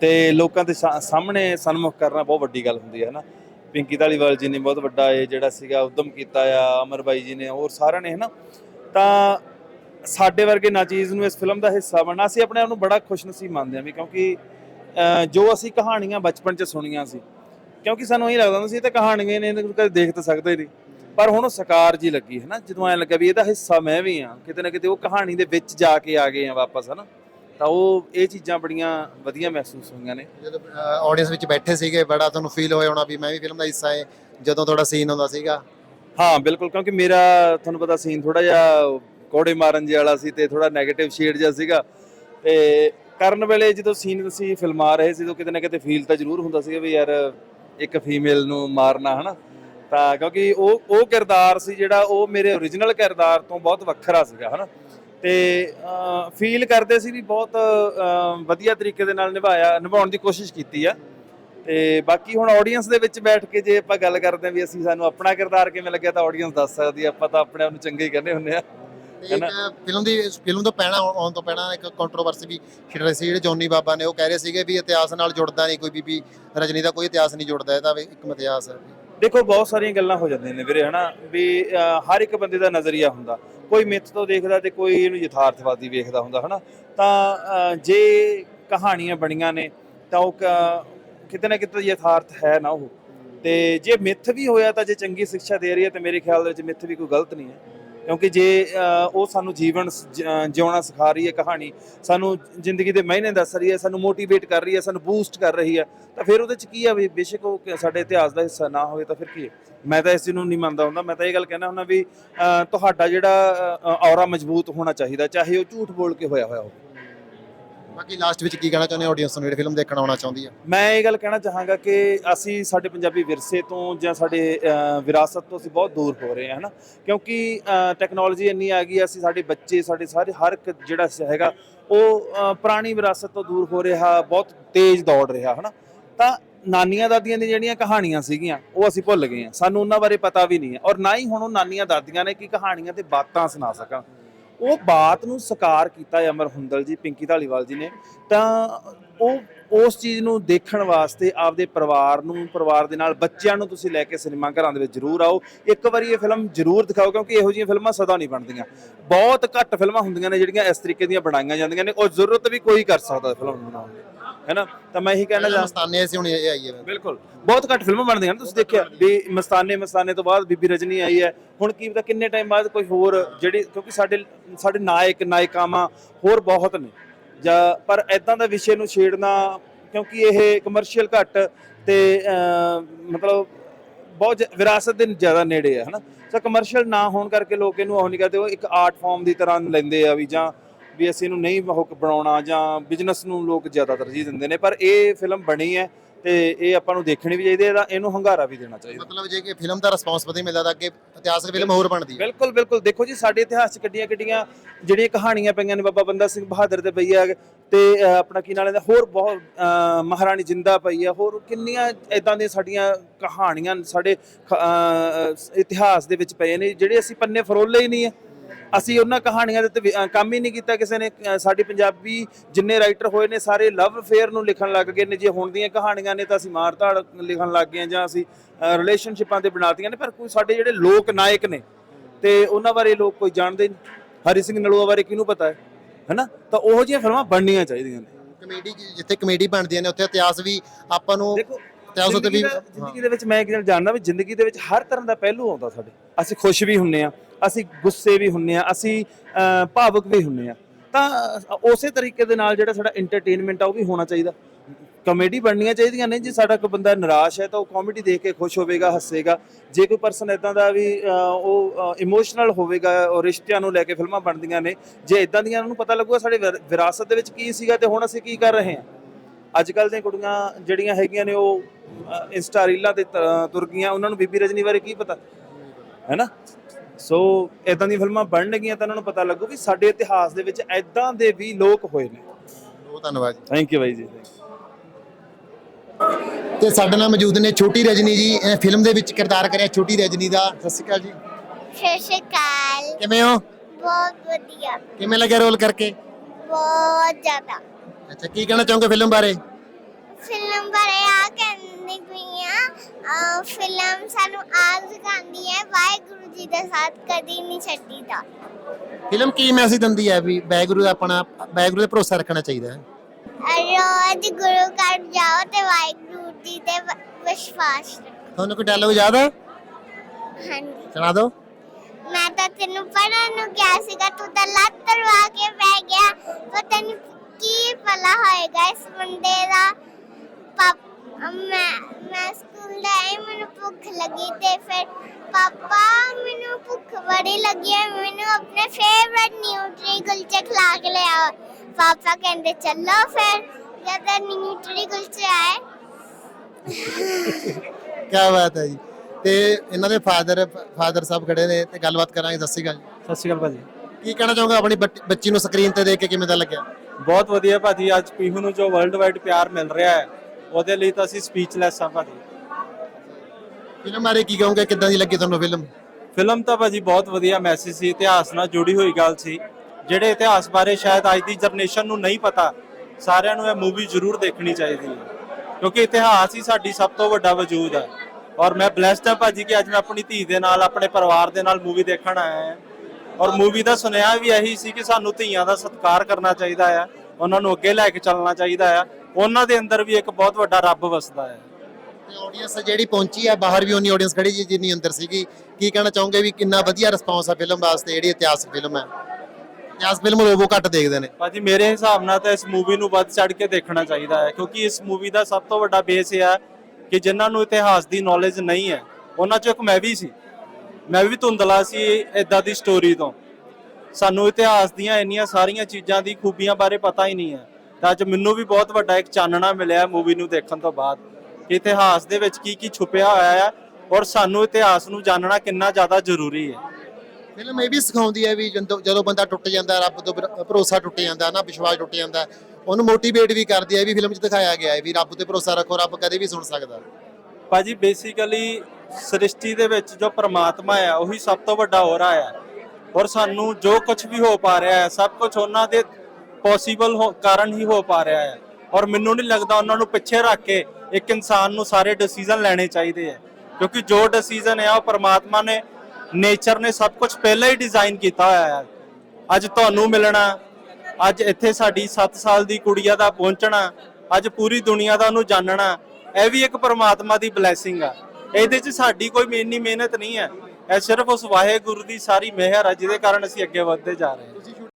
ਤੇ ਲੋਕਾਂ ਦੇ ਸਾ- ਸਾਹਮਣੇ ਸਨਮੁਖ ਕਰਨਾ ਬਹੁਤ ਵੱਡੀ ਗੱਲ ਹੁੰਦੀ ਹੈ ਨਾ ਪਿੰਕੀ ਧਾਲੀਵਾਲ ਜੀ ਨੇ ਬਹੁਤ ਵੱਡਾ ਇਹ ਜਿਹੜਾ ਸੀਗਾ, ਉਦਮ ਕੀਤਾ ਆ, ਅਮਰ ਬਾਈ ਜੀ ਨੇ, ਹੋਰ ਸਾਰਿਆਂ ਨੇ, ਹਨਾ? ਤਾਂ ਸਾਡੇ ਵਰਗੇ ਨਾਚੀਜ਼ ਨੂੰ ਇਸ ਫਿਲਮ ਦਾ ਹਿੱਸਾ ਬਣਨਾ, ਅਸੀਂ ਆਪਣੇ ਆਪ ਨੂੰ ਬੜਾ ਖੁਸ਼ਨਸੀਬ ਮੰਨਦੇ ਹਾਂ ਵੀ ਕਿਉਂਕਿ ਜੋ ਅਸੀਂ ਕਹਾਣੀਆਂ ਬਚਪਨ 'ਚ ਸੁਣੀਆਂ ਸੀ, ਕਿਉਂਕਿ ਸਾਨੂੰ ਇਹ ਲੱਗਦਾ ਹੁੰਦਾ ਸੀ, ਇਹ ਤਾਂ ਕਹਾਣੀਆਂ ਨੇ ਕਦੇ ਦੇਖ ਤਾਂ ਸਕਦੇ ਨਹੀਂ। ਪਰ ਹੁਣ ਸਰਕਾਰ ਜੀ ਲੱਗੀ ਹੈ ਨਾ ਜਦੋਂ ਐ ਲੱਗਾ ਵੀ ਇਹਦਾ ਹਿੱਸਾ ਮੈਂ ਵੀ ਆ ਕਿਤੇ ਨਾ ਕਿਤੇ ਉਹ ਕਹਾਣੀ ਦੇ ਵਿੱਚ ਜਾ ਕੇ ਆ ਗਏ ਆ ਵਾਪਸ ਹਨਾ? ਤਾਂ ਉਹ ਇਹ ਚੀਜ਼ਾਂ ਬੜੀਆਂ ਵਧੀਆ ਮਹਿਸੂਸ ਹੋਈਆਂ ਨੇ। ਜਦੋਂ ਆਡੀਅנס ਵਿੱਚ ਬੈਠੇ ਸੀਗੇ ਬੜਾ ਤੁਹਾਨੂੰ ਫੀਲ ਹੋਇਆ ਹੋਣਾ ਵੀ ਮੈਂ ਵੀ ਫਿਲਮ ਦਾ ਹਿੱਸਾ ਹੈ ਜਦੋਂ ਤੁਹਾਡਾ ਸੀਨ ਹੁੰਦਾ ਸੀਗਾ। ਹਾਂ ਬਿਲਕੁਲ ਕਿਉਂਕਿ ਮੇਰਾ ਤੁਹਾਨੂੰ ਪਤਾ ਸੀਨ ਥੋੜਾ ਜਿਹਾ ਕੋੜੇ ਮਾਰਨ ਜਿਹਾ ਵਾਲਾ ਸੀ ਤੇ ਥੋੜਾ ਨੈਗੇਟਿਵ ਸ਼ੇਡ ਜਿਹਾ ਸੀਗਾ। ਤੇ ਕਰਨ ਵੇਲੇ ਜਦੋਂ ਸੀਨ ਅਸੀਂ ਫਿਲਮਾ ਰਹੇ ਸੀ ਤਾਂ ਕਿਤੇ ਨਾ ਕਿਤੇ ਫੀਲ ਤਾਂ ਜ਼ਰੂਰ ਹੁੰਦਾ ਸੀਗਾ ਵੀ ਯਾਰ ਇੱਕ ਫੀਮੇਲ ਨੂੰ ਮਾਰਨਾ ਹਨਾ? ਤਾਂ ਕਿਉਂਕਿ ਉਹ ਉਹ ਕਿਰਦਾਰ ਸੀ ਜਿਹੜਾ ਉਹ ਮੇਰੇ origignal ਕਿਰਦਾਰ ਤੋਂ ਬਹੁਤ ਵੱਖਰਾ ਸੀਗਾ ਹਨਾ? ਤੇ ਫੀਲ ਕਰਦੇ ਸੀ ਵੀ ਬਹੁਤ ਵਧੀਆ ਤਰੀਕੇ ਦੇ ਨਾਲ ਨਿਭਾਇਆ ਨਿਭਾਉਣ ਦੀ ਕੋਸ਼ਿਸ਼ ਕੀਤੀ ਆ। ਤੇ ਬਾਕੀ ਹੁਣ ਆਡੀਅנס ਦੇ ਵਿੱਚ ਬੈਠ ਕੇ ਜੇ ਆਪਾਂ ਗੱਲ ਕਰਦੇ ਆ ਵੀ ਅਸੀਂ ਸਾਨੂੰ ਆਪਣਾ ਕਿਰਦਾਰ ਕਿਵੇਂ ਲੱਗਿਆ ਤਾਂ ਆਡੀਅנס ਦੱਸ ਸਕਦੀ ਆਪਾਂ ਤਾਂ ਆਪਣੇ ਆਪ ਨੂੰ ਚੰਗੇ ਹੀ ਕਹਿੰਦੇ ਹੁੰਨੇ ਆ। ਫਿਲਮ ਦੀ ਫਿਲਮ ਤੋਂ ਪਹਿਲਾਂ ਆਉਣ ਤੋਂ ਪਹਿਲਾਂ ਇੱਕ ਕੰਟਰੋਵਰਸੀ ਵੀ ਛਿੜ ਰਹੀ ਸੀ ਜਿਹੜੇ ਜੌਨੀ ਬਾਬਾ ਨੇ ਉਹ ਕਹਿ ਰਹੇ ਸੀਗੇ ਵੀ ਇਤਿਹਾਸ ਨਾਲ ਜੁੜਦਾ ਨਹੀਂ ਕੋਈ ਬੀਬੀ ਰਜਨੀ ਦਾ ਕੋਈ ਇਤਿਹਾਸ ਨਹੀਂ ਜੁੜਦਾ ਇਹ ਤਾਂ ਇੱਕ ਇਤਿਹਾਸ ਹੈ। ਦੇਖੋ, ਬਹੁਤ ਸਾਰੀਆਂ ਗੱਲਾਂ ਹੋ ਜਾਂਦੀਆਂ ਨੇ ਵੀਰੇ, ਹਨਾ? ਵੀ ਹਰ ਇੱਕ ਬੰਦੇ ਦਾ ਨਜ਼ਰੀਆ ਹੁੰਦਾ। ਕੋਈ ਮਿੱਥ ਤੋਂ ਦੇਖਦਾ ਤੇ ਕੋਈ ਇਹਨੂੰ ਯਥਾਰਥਵਾਦੀ ਵੇਖਦਾ ਹੁੰਦਾ, ਹਨਾ? ਤਾਂ ਜੇ ਕਹਾਣੀਆਂ ਬਣੀਆਂ ਨੇ, ਤਾਂ ਉਹ ਕ- ਕਿਤੇ ਨਾ ਕਿਤੇ ਯਥਾਰਥ ਹੈ ਨਾ ਉਹ। ਤੇ ਜੇ ਮਿੱਥ ਵੀ ਹੋਇਆ ਤਾਂ ਜੇ ਚੰਗੀ ਸਿੱਖਿਆ ਦੇ ਰਹੀ ਹੈ, ਤੇ ਮੇਰੇ ਖਿਆਲ ਦੇ ਵਿੱਚ ਮਿੱਥ ਵੀ ਕੋਈ ਗਲਤ ਨਹੀਂ ਹੈ। ਕਿਉਂਕਿ ਜੇ ਉਹ ਸਾਨੂੰ ਜੀਵਨ ਜਿਉਣਾ ਸਿਖਾ ਰਹੀ ਹੈ ਕਹਾਣੀ, ਸਾਨੂੰ ਜ਼ਿੰਦਗੀ ਦੇ ਮਹੀਨੇ ਦੱਸ ਰਹੀ ਹੈ, ਸਾਨੂੰ ਮੋਟੀਵੇਟ ਕਰ ਰਹੀ ਹੈ, ਸਾਨੂੰ ਬੂਸਟ ਕਰ ਰਹੀ ਹੈ, ਤਾਂ ਫਿਰ ਉਹਦੇ ਚ ਕੀ ਆ ਵੀ ਬੇਸ਼ੱਕ ਉਹ ਸਾਡੇ ਇਤਿਹਾਸ ਦਾ ਹਿੱਸਾ ਨਾ ਹੋਵੇ ਤਾਂ ਫਿਰ ਕੀ ਹੈ? ਮੈਂ ਤਾਂ ਇਸ ਚੀਜ਼ ਨੂੰ ਨਹੀਂ ਮੰਨਦਾ ਹੁੰਦਾ, ਮੈਂ ਤਾਂ ਇਹ ਗੱਲ ਕਹਿਣਾ ਹੁੰਦਾ ਵੀ ਤੁਹਾਡਾ ਜਿਹੜਾ ਔਰਾ ਮਜ਼ਬੂਤ ਹੋਣਾ ਚਾਹੀਦਾ, ਚਾਹੇ ਉਹ ਝੂਠ ਬੋਲ ਕੇ ਹੋਇਆ ਹੋਇਆ ਹੋਵੇ। ਬਾਕੀ ਲਾਸਟ ਵਿੱਚ ਕੀ ਕਹਿਣਾ ਚਾਹੁੰਦੇ ਆਡੀਅנס ਨੂੰ ਜਿਹੜੀ ਫਿਲਮ ਦੇਖਣ ਆਉਣਾ ਚਾਹੁੰਦੀ ਹੈ ਮੈਂ ਇਹ ਗੱਲ ਕਹਿਣਾ ਚਾਹਾਂਗਾ ਕਿ ਅਸੀਂ ਸਾਡੇ ਪੰਜਾਬੀ ਵਿਰਸੇ ਤੋਂ ਜਾਂ ਸਾਡੇ ਵਿਰਾਸਤ ਤੋਂ ਅਸੀਂ ਬਹੁਤ ਦੂਰ ਹੋ ਰਹੇ ਹਾਂ, ਹਨਾ? ਕਿਉਂਕਿ ਟੈਕਨੋਲੋਜੀ ਇੰਨੀ ਆ ਗਈ ਅਸੀਂ ਸਾਡੇ ਬੱਚੇ, ਸਾਡੇ ਸਾਰੇ, ਹਰ ਇੱਕ ਜਿਹੜਾ ਹੈਗਾ, ਉਹ ਪੁਰਾਣੀ ਵਿਰਾਸਤ ਤੋਂ ਦੂਰ ਹੋ ਰਿਹਾ, ਬਹੁਤ ਤੇਜ਼ ਦੌੜ ਰਿਹਾ, ਹਨਾ? ਤਾਂ ਨਾਨੀਆਂ ਦਾਦੀਆਂ ਦੀਆਂ ਜਿਹੜੀਆਂ ਕਹਾਣੀਆਂ ਸੀਗੀਆਂ, ਉਹ ਅਸੀਂ ਭੁੱਲ ਗਏ ਹਾਂ। ਸਾਨੂੰ ਉਹਨਾਂ ਬਾਰੇ ਪਤਾ ਵੀ ਨਹੀਂ ਹੈ। ਔਰ ਨਾ ਹੀ ਹੁਣ ਉਹ ਨਾਨੀਆਂ ਦਾਦੀਆਂ ਨੇ ਕਿ ਕਹਾਣੀਆਂ ਤੇ ਬਾਤਾਂ ਸੁਣਾ ਸਕਣ। ਉਹ ਬਾਤ ਨੂੰ ਸਾਕਾਰ ਕੀਤਾ ਹੈ ਅਮਰ ਹੁੰਦਲ ਜੀ, ਪਿੰਕੀ ਧਾਲੀਵਾਲ ਜੀ ਨੇ। ਤਾਂ ਉਹ, ਉਸ ਚੀਜ਼ ਨੂੰ ਦੇਖਣ ਵਾਸਤੇ ਆਪਦੇ ਪਰਿਵਾਰ ਨੂੰ, ਪਰਿਵਾਰ ਦੇ ਨਾਲ ਬੱਚਿਆਂ ਨੂੰ ਤੁਸੀਂ ਲੈ ਕੇ ਸਿਨੇਮਾ ਘਰਾਂ ਦੇ ਵਿੱਚ ਜ਼ਰੂਰ ਆਓ। ਇੱਕ ਵਾਰੀ ਇਹ ਫਿਲਮ ਜ਼ਰੂਰ ਦਿਖਾਓ, ਕਿਉਂਕਿ ਇਹੋ ਜਿਹੀਆਂ ਫਿਲਮਾਂ ਸਦਾ ਨਹੀਂ ਬਣਦੀਆਂ। ਬਹੁਤ ਘੱਟ ਫਿਲਮਾਂ ਹੁੰਦੀਆਂ ਨੇ ਜਿਹੜੀਆਂ ਇਸ ਤਰੀਕੇ ਦੀਆਂ ਬਣਾਈਆਂ ਜਾਂਦੀਆਂ ਨੇ। ਉਹ ਜ਼ਰੂਰਤ ਵੀ ਕੋਈ ਕਰ ਸਕਦਾ ਫਿਲਮ ਨੂੰ ਬਣਾਉਣ ਦੀ। ਹੈਨਾ? ਤਾਂ ਮੈਂ ਇਹੀ ਕਹਿਣਾ ਚਾਹੁੰਦਾ ਮਸਤਾਨੇ ਸੀ ਹੁਣ ਇਹ ਆਈ ਹੈ ਬਿਲਕੁਲ। ਬਹੁਤ ਘੱਟ ਫਿਲਮਾਂ ਬਣਦੀਆਂ ਨੇ ਤੁਸੀਂ ਦੇਖਿਆ ਵੀ ਮਸਤਾਨੇ ਮਸਤਾਨੇ ਤੋਂ ਬਾਅਦ ਬੀਬੀ ਰਜਨੀ ਆਈ ਹੈ। ਹੁਣ ਕੀ ਪਤਾ ਕਿੰਨੇ ਟਾਈਮ ਬਾਅਦ ਕੋਈ ਹੋਰ ਜਿਹੜੀ ਕਿਉਂਕਿ ਸਾਡੇ ਸਾਡੇ ਨਾਇਕ ਨਾਇਕਾਵਾਂ ਹੋਰ ਬਹੁਤ ਨੇ। ਜਾਂ ਪਰ ਐਦਾਂ ਦਾ ਵਿਸ਼ੇ ਨੂੰ ਛੇੜਨਾ ਕਿਉਂਕਿ ਇਹ ਕਮਰਸ਼ੀਅਲ ਘੱਟ ਤੇ ਮਤਲਬ ਬਹੁਤ ਵਿਰਾਸਤ ਦੇ ਜ਼ਿਆਦਾ ਨੇੜੇ ਹੈ ਹਨਾ? ਸੋ ਕਮਰਸ਼ੀਅਲ ਨਾ ਹੋਣ ਕਰਕੇ ਲੋਕ ਇਹਨੂੰ ਉਹ ਨਹੀਂ ਕਰਦੇ ਉਹ ਇੱਕ ਆਰਟ ਫਾਰਮ ਦੀ ਤਰ੍ਹਾਂ ਲੈਂਦੇ ਆ ਵੀ ਜਾਂ ਵੀ ਅਸੀਂ ਇਹਨੂੰ ਨਹੀਂ ਉਹ ਬਣਾਉਣਾ ਜਾਂ ਬਿਜ਼ਨਸ ਨੂੰ ਲੋਕ ਜ਼ਿਆਦਾ ਤਰਜੀਹ ਦਿੰਦੇ ਨੇ ਪਰ ਇਹ ਫਿਲਮ ਬਣੀ ਹੈ ਤੇ ਇਹ ਆਪਾਂ ਨੂੰ ਦੇਖਣੀ ਵੀ ਚਾਹੀਦੀ ਹੈ ਇਹਦਾ ਇਹਨੂੰ ਹੰਗਾਰਾ ਵੀ ਦੇਣਾ ਚਾਹੀਦਾ। ਮਤਲਬ ਜੇ ਕਿ ਫਿਲਮ ਦਾ ਰਿਸਪੌਂਸ ਵਧੀਆ ਮਿਲਦਾ ਤਾਂ ਅੱਗੇ ਇਤਿਹਾਸਕ ਫਿਲਮ ਹੋਰ ਬਣਦੀ ਹੈ। ਬਿਲਕੁਲ ਬਿਲਕੁਲ। ਦੇਖੋ ਜੀ ਸਾਡੇ ਇਤਿਹਾਸ 'ਚ ਕਿੱਡੀਆਂ ਕਿੱਡੀਆਂ ਜਿਹੜੀਆਂ ਕਹਾਣੀਆਂ ਪਈਆਂ ਨੇ ਬਾਬਾ ਬੰਦਾ ਸਿੰਘ ਬਹਾਦਰ ਦੇ ਪਈ ਆ ਤੇ ਆਪਣਾ ਕੀ ਨਾਮ ਲੈਂਦਾ ਹੋਰ ਬਹੁਤ ਮਹਾਰਾਣੀ ਜਿੰਦਾ ਪਈ ਆ ਹੋਰ ਕਿੰਨੀਆਂ ਇਦਾਂ ਦੀਆਂ ਸਾਡੀਆਂ ਕਹਾਣੀਆਂ ਸਾਡੇ ਖ- ਇਤਿਹਾਸ ਦੇ ਵਿੱਚ ਪਏ ਨੇ ਜਿਹੜੇ ਅਸੀਂ ਪੰਨੇ ਫਰੋਲੇ ਹੀ ਨਹੀਂ ਆ। ਅਸੀਂ ਉਹਨਾਂ ਕਹਾਣੀਆਂ ਦੇ ਉੱਤੇ ਕੰਮ ਹੀ ਨਹੀਂ ਕੀਤਾ ਕਿਸੇ ਨੇ। ਸਾਡੀ ਪੰਜਾਬੀ ਜਿੰਨੇ ਰਾਈਟਰ ਹੋਏ ਨੇ ਸਾਰੇ ਲਵ ਅਫੇਅਰ ਨੂੰ ਲਿਖਣ ਲੱਗ ਗਏ ਨੇ। ਜੇ ਹੁਣ ਦੀਆਂ ਕਹਾਣੀਆਂ ਨੇ ਤਾਂ ਅਸੀਂ ਮਾਰਧਾੜ ਲਿਖਣ ਲੱਗ ਗਏ ਜਾਂ ਅਸੀਂ ਰਿਲੇਸ਼ਨਸ਼ਿਪਾਂ ਤੇ ਬਣਾਤੀਆਂ ਨੇ। ਪਰ ਕੋਈ ਸਾਡੇ ਜਿਹੜੇ ਲੋਕ ਨਾਇਕ ਨੇ ਤੇ ਉਹਨਾਂ ਬਾਰੇ ਲੋਕ ਕੋਈ ਜਾਣਦੇ ਨਹੀਂ। ਹਰੀ ਸਿੰਘ ਨਲੂਆ ਬਾਰੇ ਕਿਹਨੂੰ ਪਤਾ ਹੈ? ਹੈਨਾ? ਤਾਂ ਉਹੋ ਜਿਹੀਆਂ ਫਿਲਮਾਂ ਬਣਨੀਆਂ ਚਾਹੀਦੀਆਂ ਨੇ। ਕਮੇਡੀ ਜਿੱਥੇ ਕਮੇਡੀ ਬਣਦੀਆਂ ਨੇ ਉੱਥੇ ਇਤਿਹਾਸ ਵੀ ਆਪਾਂ ਨੂੰ ਦੇਖੋ ਇਤਿਹਾਸ ਉੱਤੇ ਵੀ ਜ਼ਿੰਦਗੀ ਦੇ ਵਿੱਚ ਮੈਂ ਇੱਕ ਗੱਲ ਜਾਣਦਾ ਵੀ ਜ਼ਿੰਦਗੀ ਦੇ ਵਿੱਚ ਹਰ ਤਰ੍ਹਾਂ ਦਾ ਪਹਿਲੂ ਆਉਂਦਾ ਸਾਡੇ। ਅਸੀਂ ਖੁਸ਼ ਵੀ ਹੁੰਨੇ ਆ ਅਸੀਂ ਗੁੱਸੇ ਵੀ ਹੁੰਨੇ ਆ ਅਸੀਂ ਅਹ, ਭਾਵੁਕ ਵੀ ਹੁੰਨੇ ਆ। ਤਾਂ ਉਸੇ ਤਰੀਕੇ ਦੇ ਨਾਲ ਜਿਹੜਾ ਸਾਡਾ ਐਂਟਰਟੇਨਮੈਂਟ ਆ ਉਹ ਵੀ ਹੋਣਾ ਚਾਹੀਦਾ। ਕਮੇਡੀ ਬਣਨੀਆਂ ਚਾਹੀਦੀਆਂ ਨੇ ਜੇ ਸਾਡਾ ਕੋਈ ਬੰਦਾ ਨਿਰਾਸ਼ ਹੈ ਤਾਂ ਉਹ ਕਾਮੇਡੀ ਦੇਖ ਕੇ ਖੁਸ਼ ਹੋਵੇਗਾ ਹੱਸੇਗਾ। ਜੇ ਕੋਈ ਪਰਸਨ ਇਦਾਂ ਦਾ ਵੀ ਉਹ ਇਮੋਸ਼ਨਲ ਹੋਵੇਗਾ ਉਹ ਰਿਸ਼ਤਿਆਂ ਨੂੰ ਲੈ ਕੇ ਫਿਲਮਾਂ ਬਣਦੀਆਂ ਨੇ ਜੇ ਇਦਾਂ ਦੀਆਂ ਉਹਨਾਂ ਨੂੰ ਪਤਾ ਲੱਗੂਗਾ ਸਾਡੇ ਵਿਰ- ਵਿਰਾਸਤ ਦੇ ਵਿੱਚ ਕੀ ਸੀਗਾ ਤੇ ਹੁਣ ਅਸੀਂ ਕੀ ਕਰ ਰਹੇ ਹਾਂ। ਅੱਜ ਕੱਲ ਦੀਆਂ ਕੁੜੀਆਂ ਜਿਹੜੀਆਂ ਹੈਗੀਆਂ ਨੇ ਉਹ ਇੰਸਟਾ ਰੀਲਾਂ ਤੇ ਤੁਰ ਗਈਆਂ ਉਹਨਾਂ ਨੂੰ ਬੀਬੀ ਰਜਨੀ ਬਾਰੇ ਕੀ ਪਤਾ? ਹੈਨਾ? ਸੋ ਇਦਾਂ ਦੀਆਂ ਫਿਲਮਾਂ ਬਣਨਗੀਆਂ ਤਾਂ ਉਹਨਾਂ ਨੂੰ ਪਤਾ ਲੱਗੂ ਵੀ ਸਾਡੇ ਇਤਿਹਾਸ ਦੇ ਵਿੱਚ ਇਦਾਂ ਦੇ ਵੀ ਲੋਕ ਹੋਏ ਨੇ। ਬਹੁਤ ਧੰਨਵਾਦ ਜੀ। ਥੈਂਕ ਯੂ ਬਾਈ ਜੀ। ਤੇ ਸਾਡੇ ਨਾਲ ਮੌਜੂਦ ਨੇ ਛੋਟੀ ਰਜਨੀ ਜੀ ਇਹ ਫਿਲਮ ਦੇ ਵਿੱਚ ਕਿਰਦਾਰ ਕਰਿਆ ਛੋਟੀ ਰਜਨੀ ਦਾ। ਸਤਿ ਸ਼੍ਰੀ ਅਕਾਲ ਜੀ। ਸਤਿ ਸ਼੍ਰੀ ਅਕਾਲ। ਕਿਵੇਂ ਹੋ? ਬਹੁਤ ਵਧੀਆ। ਕਿਵੇਂ ਲੱਗਿਆ ਰੋਲ ਕਰਕੇ? ਬਹੁਤ ਜ਼ਿਆਦਾ। ਅੱਛਾ ਕੀ ਕਹਿਣਾ ਚਾਹੋਗੇ ਫਿਲਮ ਬਾਰੇ? ਫਿਲਮ ਬਾਰੇ ਆ ਕਹਿੰਦੀ ਪਈ ਆ ਫਿਲਮ ਸਾਨੂੰ ਆਗ ਜਗਾਉਂਦੀ ਹੈ ਵਾਹਿਗੁਰੂ ਜੀ ਦਾ ਸਾਥ ਕਦੀ ਨਹੀਂ ਛੱਡੀਦਾ। ਫਿਲਮ ਕੀ ਮੈਸੇਜ ਦਿੰਦੀ ਹੈ ਵੀ ਵਾਹਿਗੁਰੂ ਦਾ ਆਪਣਾ ਵਾਹਿਗੁਰੂ ਤੇ ਭਰੋਸਾ ਰੱਖਣਾ ਚਾਹੀਦਾ ਹੈ? ਰੋਜ਼ ਗੁਰੂ ਘਰ ਜਾਓ ਤੇ ਵਾਹਿਗੁਰੂ ਜੀ ਤੇ ਵ- ਵਿਸ਼ਵਾਸ ਰੱਖੋ। ਤੁਹਾਨੂੰ ਕੋਈ ਡਾਇਲੋਗ ਯਾਦ ਹੈ? ਹਾਂਜੀ। ਸੁਣਾ ਦਿਓ। ਮੈਂ ਤਾਂ ਤੈਨੂੰ ਪੜਨ ਨੂੰ ਕਿਹਾ ਸੀਗਾ ਤੂੰ ਤਾਂ ਲੱਤ ਤੜਵਾ ਕੇ ਬਹਿ ਗਿਆ ਪਤਾ ਨਹੀਂ ਕੀ ਭਲਾ ਹੋਏਗਾ ਇਸ ਬੰਦੇ ਦਾ? ਪਾਪ ਮੈਂ ਮੈਂ ਸਕੂਲ ਦਾ ਆਈ ਮੈਨੂੰ ਭੁੱਖ ਲੱਗੀ ਤੇ ਫਿਰ ਪਾਪਾ ਮੈਨੂੰ ਭੁੱਖ ਬੜੀ ਲੱਗੀ ਹੈ ਮੈਨੂੰ ਆਪਣੇ ਫੇਵਰਟ ਨਿਊਟਰੀ ਕੁਲਚੇ ਖਿਲਾ ਕੇ ਲਿਆਓ। ਪਾਪਾ ਕਹਿੰਦੇ ਚੱਲੋ ਫਿਰ ਜਦ ਨਿਊਟਰੀ ਕੁਲਚੇ ਆਏ। <laughs> ਕੀ ਬਾਤ ਹੈ ਜੀ। ਤੇ ਇਹਨਾਂ ਦੇ ਫਾਦਰ ਫਾਦਰ ਸਾਹਿਬ ਖੜੇ ਨੇ ਤੇ ਗੱਲਬਾਤ ਕਰਾਂਗੇ ਸਤਿ ਸ਼੍ਰੀ ਅਕਾਲ ਜੀ। ਸਤਿ ਸ਼੍ਰੀ ਅਕਾਲ ਭਾਜੀ। ਕੀ ਕਹਿਣਾ ਚਾਹੋਗੇ ਆਪਣੀ ਬੱਚ- ਬੱਚੀ ਨੂੰ ਸਕਰੀਨ ਤੇ ਦੇਖ ਕੇ ਕਿਵੇਂ ਦਾ ਲੱਗਿਆ? ਬਹੁਤ ਵਧੀਆ ਭਾਜੀ ਅੱਜ ਪੀਹੂ ਨੂੰ ਜੋ ਵਰਲਡ ਵਾਈਡ ਪਿਆਰ ਮਿਲ ਰਿਹਾ ਹੈ ਉਹਦੇ ਲਈ ਤਾਂ ਅਸੀਂ ਸਪੀਚਲੈਸ ਹਾਂ ਭਾਜੀ। ਫਿਲਮ ਬਾਰੇ ਕੀ ਕਹੋਗੇ ਕਿੱਦਾਂ ਦੀ ਲੱਗੀ ਤੁਹਾਨੂੰ ਫਿਲਮ ਫਿਲਮ ਤਾਂ ਭਾਜੀ ਬਹੁਤ ਵਧੀਆ ਮੈਸੇਜ ਸੀ ਇਤਿਹਾਸ ਨਾਲ ਜੁੜੀ ਹੋਈ ਗੱਲ ਸੀ। ਜਿਹੜੇ ਇਤਿਹਾਸ ਬਾਰੇ ਸ਼ਾਇਦ ਅੱਜ ਦੀ ਜਨਰੇਸ਼ਨ ਨੂੰ ਨਹੀਂ ਪਤਾ ਸਾਰਿਆਂ ਨੂੰ ਇਹ ਮੂਵੀ ਜ਼ਰੂਰ ਦੇਖਣੀ ਚਾਹੀਦੀ ਹੈ। ਕਿਉਂਕਿ ਇਤਿਹਾਸ ਹੀ ਸਾਡੀ ਸਭ ਤੋਂ ਵੱਡਾ ਵਜੂਦ ਹੈ। ਔਰ ਮੈਂ ਬlesed ਹਾਂ ਭਾਜੀ ਕਿ ਅੱਜ ਮੈਂ ਆਪਣੀ ਧੀ ਦੇ ਨਾਲ ਆਪਣੇ ਪਰਿਵਾਰ ਦੇ ਨਾਲ ਮੂਵੀ ਦੇਖਣ ਆਇਆ ਹਾਂ। ਔਰ ਮੂਵੀ ਦਾ ਸੁਨੇਹਾ ਵੀ ਇਹੀ ਸੀ ਕਿ ਸਾਨੂੰ ਧੀਆਂ ਦਾ ਸਤਿਕਾਰ ਕਰਨਾ ਚਾਹੀਦਾ ਆ ਉਹਨਾਂ ਨੂੰ ਅੱਗੇ ਲੈ ਕੇ ਚੱਲਣਾ ਚਾਹੀਦਾ ਆ। ਉਹਨਾਂ ਦੇ ਅੰਦਰ ਵੀ ਇੱਕ ਬਹੁਤ ਵੱਡਾ ਰੱਬ ਵਸਦਾ ਹੈ ਆਡੀਅנס ਜਿਹੜੀ ਪਹੁੰਚੀ ਆ ਬਾਹਰ ਵੀ ਉਨੀ ਆਡੀਅנס ਖੜੀ ਜੀ ਜਿੰਨੀ ਅੰਦਰ ਸੀਗੀ। ਕੀ ਕਹਿਣਾ ਚਾਹੋਗੇ ਵੀ ਕਿੰਨਾ ਵਧੀਆ ਰਿਸਪੌਂਸ ਆ ਫਿਲਮ ਵਾਸਤੇ ਜਿਹੜੀ ਇਤਿਹਾਸਕ ਫਿਲਮ ਹੈ ਇਤਿਹਾਸ ਫਿਲਮ ਲੋਕੋ ਘੱਟ ਦੇਖਦੇ ਨੇ। ਭਾਜੀ ਮੇਰੇ ਹਿਸਾਬ ਨਾਲ ਤਾਂ ਇਸ ਮੂਵੀ ਨੂੰ ਵੱਧ ਚੜ ਕੇ ਦੇਖਣਾ ਚਾਹੀਦਾ ਹੈ ਕਿਉਂਕਿ ਇਸ ਮੂਵੀ ਦਾ ਸਭ ਤੋਂ ਵੱਡਾ ਬੇਸ ਇਹ ਹੈ ਕਿ ਜਿਨ੍ਹਾਂ ਨੂੰ ਇਤਿਹਾਸ ਦੀ ਨੌਲੇਜ ਨਹੀਂ ਹੈ ਉਹਨਾਂ ਚੋਂ ਇੱਕ ਮੈਂ ਵੀ ਸੀ। ਮੈਂ ਵੀ ਧੁੰਦਲਾ ਸੀ ਇਦਾਂ ਦੀ ਸਟੋਰੀ ਤੋਂ। ਸਾਨੂੰ ਇਤਿਹਾਸ ਦੀਆਂ ਇੰਨੀਆਂ ਸਾਰੀਆਂ ਚੀਜ਼ਾਂ ਦੀ ਖੂਬੀਆਂ ਬਾਰੇ ਪਤਾ ਹੀ ਨਹੀਂ ਹੈ। ਤਾਂ ਅੱਜ ਮੈਨੂੰ ਵੀ ਬਹੁਤ ਵੱਡਾ ਇੱਕ ਚਾਨਣਾ ਮਿਲਿਆ ਮੂਵੀ ਨੂੰ ਦੇਖਣ ਤੋਂ ਬਾਅਦ। ਕਿ ਇਤਿਹਾਸ ਦੇ ਵਿੱਚ ਕੀ ਕੀ ਛੁਪਿਆ ਹੋਇਆ ਹੈ ਔਰ ਸਾਨੂੰ ਇਤਿਹਾਸ ਨੂੰ ਜਾਣਨਾ ਕਿੰਨਾ ਜ਼ਿਆਦਾ ਜ਼ਰੂਰੀ ਹੈ। ਫਿਲਮ ਇਹ ਵੀ ਸਿਖਾਉਂਦੀ ਹੈ ਵੀ ਜਦੋਂ ਜਦੋਂ ਬੰਦਾ ਟੁੱਟ ਜਾਂਦਾ ਰੱਬ ਤੋਂ ਭਰ- ਭਰੋਸਾ ਟੁੱਟ ਜਾਂਦਾ ਨਾ ਵਿਸ਼ਵਾਸ ਟੁੱਟ ਜਾਂਦਾ ਉਹਨੂੰ ਮੋਟੀਵੇਟ ਵੀ ਕਰਦੀ ਹੈ ਵੀ ਫਿਲਮ 'ਚ ਦਿਖਾਇਆ ਗਿਆ ਹੈ ਵੀ ਰੱਬ ਤੇ ਭਰੋਸਾ ਰੱਖੋ ਰੱਬ ਕਦੇ ਵੀ ਸੁਣ ਸਕਦਾ। ਭਾਜੀ ਬੇਸਿਕਲੀ ਸ੍ਰਿਸ਼ਟੀ ਦੇ ਵਿੱਚ ਜੋ ਪ੍ਰਮਾਤਮਾ ਹੈ ਉਹੀ ਸਭ ਤੋਂ ਵੱਡਾ ਹੋ ਰਿਹਾ ਹੈ ਔਰ ਸਾਨੂੰ ਜੋ ਕੁਝ ਵੀ ਹੋ ਪਾ ਰਿਹਾ ਹੈ ਸਭ ਕੁਝ ਉਹਨਾਂ ਦੇ ਪੋਸੀਬਲ ਕਾਰਨ ਹੀ ਹੋ ਪਾ ਰਿਹਾ ਹੈ ਔਰ ਮੈਨੂੰ ਨਹੀਂ ਲੱਗਦਾ ਉਹਨਾਂ ਨੂੰ ਪਿੱਛੇ ਰੱਖ ਕੇ ਇੱਕ ਇਨਸਾਨ ਨੂੰ ਸਾਰੇ ਡਿਸੀਜਨ ਲੈਣੇ ਚਾਹੀਦੇ ਹੈ ਕਿਉਂਕਿ ਜੋ ਡਿਸੀਜਨ ਹੈ ਉਹ ਪਰਮਾਤਮਾ ਨੇ ਨੇਚਰ ਨੇ ਸਭ ਕੁਝ ਪਹਿਲਾਂ ਹੀ ਡਿਜ਼ਾਈਨ ਕੀਤਾ ਹੋਇਆ ਹੈ ਅੱਜ ਤੁਹਾਨੂੰ ਮਿਲਣਾ, ਅੱਜ ਇੱਥੇ ਸਾਡੀ 7 ਸਾਲ ਦੀ ਕੁੜੀਆ ਦਾ ਪਹੁੰਚਣਾ, ਅੱਜ ਪੂਰੀ ਦੁਨੀਆ ਦਾ ਉਹਨੂੰ ਜਾਣਨਾ ਇਹ ਵੀ ਇੱਕ ਪਰਮਾਤਮਾ ਦੀ ਬਲੇਸਿੰਗ ਆ। ਇਹਦੇ 'ਚ ਸਾਡੀ ਕੋਈ ਇੰਨੀ ਮਿਹਨਤ ਨਹੀਂ ਹੈ। ਇਹ ਸਿਰਫ ਉਸ ਵਾਹਿਗੁਰੂ ਦੀ ਸਾਰੀ ਮਿਹਰ ਹੈ, ਜਿਹਦੇ ਕਾਰਨ ਅਸੀਂ ਅੱਗੇ ਵਧਦੇ ਜਾ ਰਹੇ ਹਾਂ।